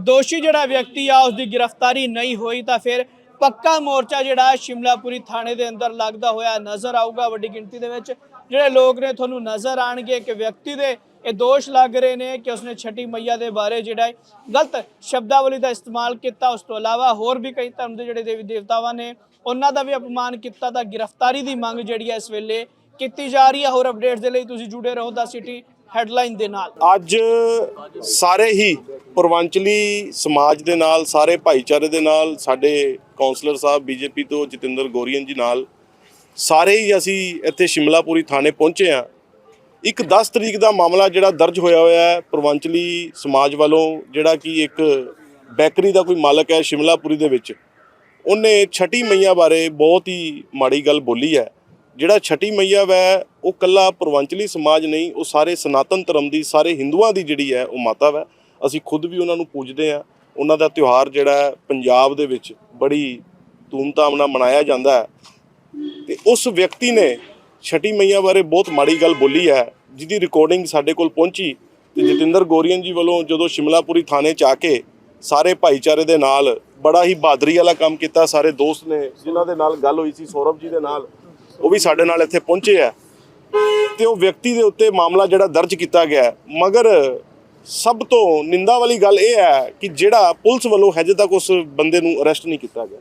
ਦੋਸ਼ੀ ਜਿਹੜਾ ਵਿਅਕਤੀ ਆ ਉਸ ਦੀ ਗ੍ਰਿਫਤਾਰੀ ਨਹੀਂ ਹੋਈ, ਤਾਂ ਫਿਰ ਪੱਕਾ ਮੋਰਚਾ ਜਿਹੜਾ ਸ਼ਿਮਲਾਪੁਰੀ ਥਾਣੇ ਦੇ ਅੰਦਰ ਲੱਗਦਾ ਹੋਇਆ ਨਜ਼ਰ ਆਊਗਾ ਵੱਡੀ ਗਿਣਤੀ ਦੇ ਵਿੱਚ। ਜਿਹੜੇ ਲੋਕ ਨੇ ਤੁਹਾਨੂੰ ਨਜ਼ਰ ਆਣਗੇ ਕਿ ਵਿਅਕਤੀ ਦੇ ਇਹ ਦੋਸ਼ ਲੱਗ ਰਹੇ ਨੇ ਕਿ ਉਸਨੇ ਛठी ਮਈਆ ਦੇ ਬਾਰੇ ਜਿਹੜਾ ਹੈ ਗਲਤ ਸ਼ਬਦਾਵਲੀ ਦਾ ਇਸਤੇਮਾਲ ਕੀਤਾ। ਉਸ ਤੋਂ ਇਲਾਵਾ ਹੋਰ ਵੀ ਕਈ ਧਰਮ ਦੇ ਜਿਹੜੇ ਦੇਵੀ ਦੇਵਤਾਵਾਂ ਨੇ, ਉਹਨਾਂ ਦਾ ਵੀ ਅਪਮਾਨ ਕੀਤਾ ਤਾਂ ਗ੍ਰਿਫਤਾਰੀ ਦੀ ਮੰਗ ਜਿਹੜੀ ਹੈ ਇਸ ਵੇਲੇ ਕੀਤੀ ਜਾ ਰਹੀ ਹੈ। ਹੋਰ ਅਪਡੇਟਸ ਦੇ ਲਈ ਤੁਸੀਂ ਜੁੜੇ ਰਹੋ ਦਾ ਸਿਟੀ ਹੈਡਲਾਈਨ ਦੇ ਨਾਲ। ਅੱਜ ਸਾਰੇ ਹੀ ਪੂਰਵਾਂਚਲੀ ਸਮਾਜ ਦੇ ਨਾਲ, ਸਾਰੇ ਭਾਈਚਾਰੇ ਦੇ ਨਾਲ, ਸਾਡੇ ਕਾਉਂਸਲਰ ਸਾਹਿਬ, ਬੀਜੇਪੀ ਤੋਂ ਜਤਿੰਦਰ ਗੋਰੀਅਨ ਜੀ ਨਾਲ, ਸਾਰੇ ਹੀ ਅਸੀਂ ਇੱਥੇ ਸ਼ਿਮਲਾਪੁਰੀ ਥਾਣੇ ਪਹੁੰਚੇ ਆ ਇੱਕ 10 ਤਰੀਕ ਦਾ ਮਾਮਲਾ ਜਿਹੜਾ ਦਰਜ ਹੋਇਆ ਹੋਇਆ ਹੈ, ਪੂਰਵਾਂਚਲੀ ਸਮਾਜ ਵੱਲੋਂ, ਜਿਹੜਾ ਕਿ ਇੱਕ ਬੈਕਰੀ ਦਾ ਕੋਈ ਮਾਲਕ ਹੈ ਸ਼ਿਮਲਾਪੁਰੀ ਦੇ ਵਿੱਚ, ਉਹਨੇ ਛਟੀ ਮਈਆਂ ਬਾਰੇ ਬਹੁਤ ਹੀ ਮਾੜੀ ਗੱਲ ਬੋਲੀ ਹੈ। ਜਿਹੜਾ ਛਟੀ ਮਈਆ ਵੈ, ਉਹ ਕੱਲਾ ਪੂਰਵਾਂਚਲੀ ਸਮਾਜ ਨਹੀਂ, ਉਹ ਸਾਰੇ ਸਨਾਤਨ ਧਰਮ ਦੀ, ਸਾਰੇ ਹਿੰਦੂਆਂ ਦੀ ਜਿਹੜੀ ਹੈ, ਉਹ ਮਾਤਾ ਵੈ। ਅਸੀਂ ਖੁਦ ਵੀ ਉਹਨਾਂ ਨੂੰ ਪੂਜਦੇ ਆ ਉਹਨਾਂ ਦਾ ਤਿਉਹਾਰ ਜਿਹੜਾ ਪੰਜਾਬ ਦੇ ਵਿੱਚ ਬੜੀ ਧੂਮਧਾਮ ਨਾਲ ਮਨਾਇਆ ਜਾਂਦਾ ਹੈ। ਤੇ ਉਸ ਵਿਅਕਤੀ ਨੇ ਛਟੀ ਮਈਆ ਬਾਰੇ ਬਹੁਤ ਮਾੜੀ ਗੱਲ ਬੋਲੀ ਹੈ, ਜਿਹਦੀ ਰਿਕਾਰਡਿੰਗ ਸਾਡੇ ਕੋਲ ਪਹੁੰਚੀ। ਤੇ ਜਤਿੰਦਰ ਗੋਰੀਅਨ ਜੀ ਵੱਲੋਂ ਜਦੋਂ ਸ਼ਿਮਲਾਪੁਰੀ ਥਾਣੇ ਚ ਆ ਕੇ ਸਾਰੇ ਭਾਈਚਾਰੇ ਦੇ ਨਾਲ ਬੜਾ ਹੀ ਬਹਾਦਰੀ ਵਾਲਾ ਕੰਮ ਕੀਤਾ, ਸਾਰੇ ਦੋਸਤ ਨੇ ਜਿਨ੍ਹਾਂ ਦੇ ਨਾਲ ਗੱਲ ਹੋਈ ਸੀ, ਸੌਰਵ ਜੀ ਦੇ ਨਾਲ ਉਹ ਵੀ ਸਾਡੇ ਨਾਲ ਇੱਥੇ ਪਹੁੰਚੇ ਆ। ਤੇ ਉਹ ਵਿਅਕਤੀ ਦੇ ਉੱਤੇ ਮਾਮਲਾ ਜਿਹੜਾ ਦਰਜ ਕੀਤਾ ਗਿਆ ਮਗਰ ਸਭ ਤੋਂ ਨਿੰਦਾ ਵਾਲੀ ਗੱਲ ਇਹ ਹੈ ਕਿ ਜਿਹੜਾ ਪੁਲਿਸ ਵੱਲੋਂ ਹਜੇ ਤੱਕ ਉਸ ਬੰਦੇ ਨੂੰ ਅਰੈਸਟ ਨਹੀਂ ਕੀਤਾ ਗਿਆ।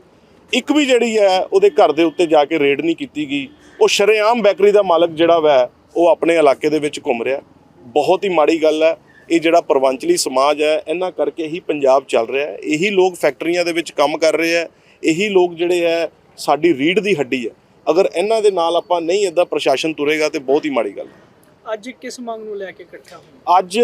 ਇੱਕ ਵੀ ਜਿਹੜੀ ਹੈ, ਉਹਦੇ ਘਰ ਦੇ ਉੱਤੇ ਜਾ ਕੇ ਰੇਡ ਨਹੀਂ ਕੀਤੀ ਗਈ। ਉਹ ਸ਼ਰੇਆਮ ਬੈਕਰੀ ਦਾ ਮਾਲਕ ਜਿਹੜਾ ਵੈ, ਉਹ ਆਪਣੇ ਇਲਾਕੇ ਦੇ ਵਿੱਚ ਘੁੰਮ ਰਿਹਾ। ਬਹੁਤ ਹੀ ਮਾੜੀ ਗੱਲ ਹੈ। ਇਹ ਜਿਹੜਾ ਪਰਵੰਚਲੀ ਸਮਾਜ ਹੈ, ਇਹਨਾਂ ਕਰਕੇ ਹੀ ਪੰਜਾਬ ਚੱਲ ਰਿਹਾ ਹੈ। ਇਹੀ ਲੋਕ ਫੈਕਟਰੀਆਂ ਦੇ ਵਿੱਚ ਕੰਮ ਕਰ ਰਹੇ ਹੈ। ਇਹੀ ਲੋਕ ਜਿਹੜੇ ਹੈ, ਸਾਡੀ ਰੀੜ ਦੀ ਹੱਡੀ ਹੈ। ਅਗਰ ਇਹਨਾਂ ਦੇ ਨਾਲ ਆਪਾਂ ਨਹੀਂ ਇਦਾਂ ਪ੍ਰਸ਼ਾਸਨ ਤੁਰੇਗਾ ਤੇ ਬਹੁਤ ਹੀ ਮਾੜੀ ਗੱਲ ਹੈ। ਅੱਜ ਕਿਸ ਮੰਗ ਨੂੰ ਲੈ ਕੇ ਇਕੱਠਾ ਹੋਏ? ਅੱਜ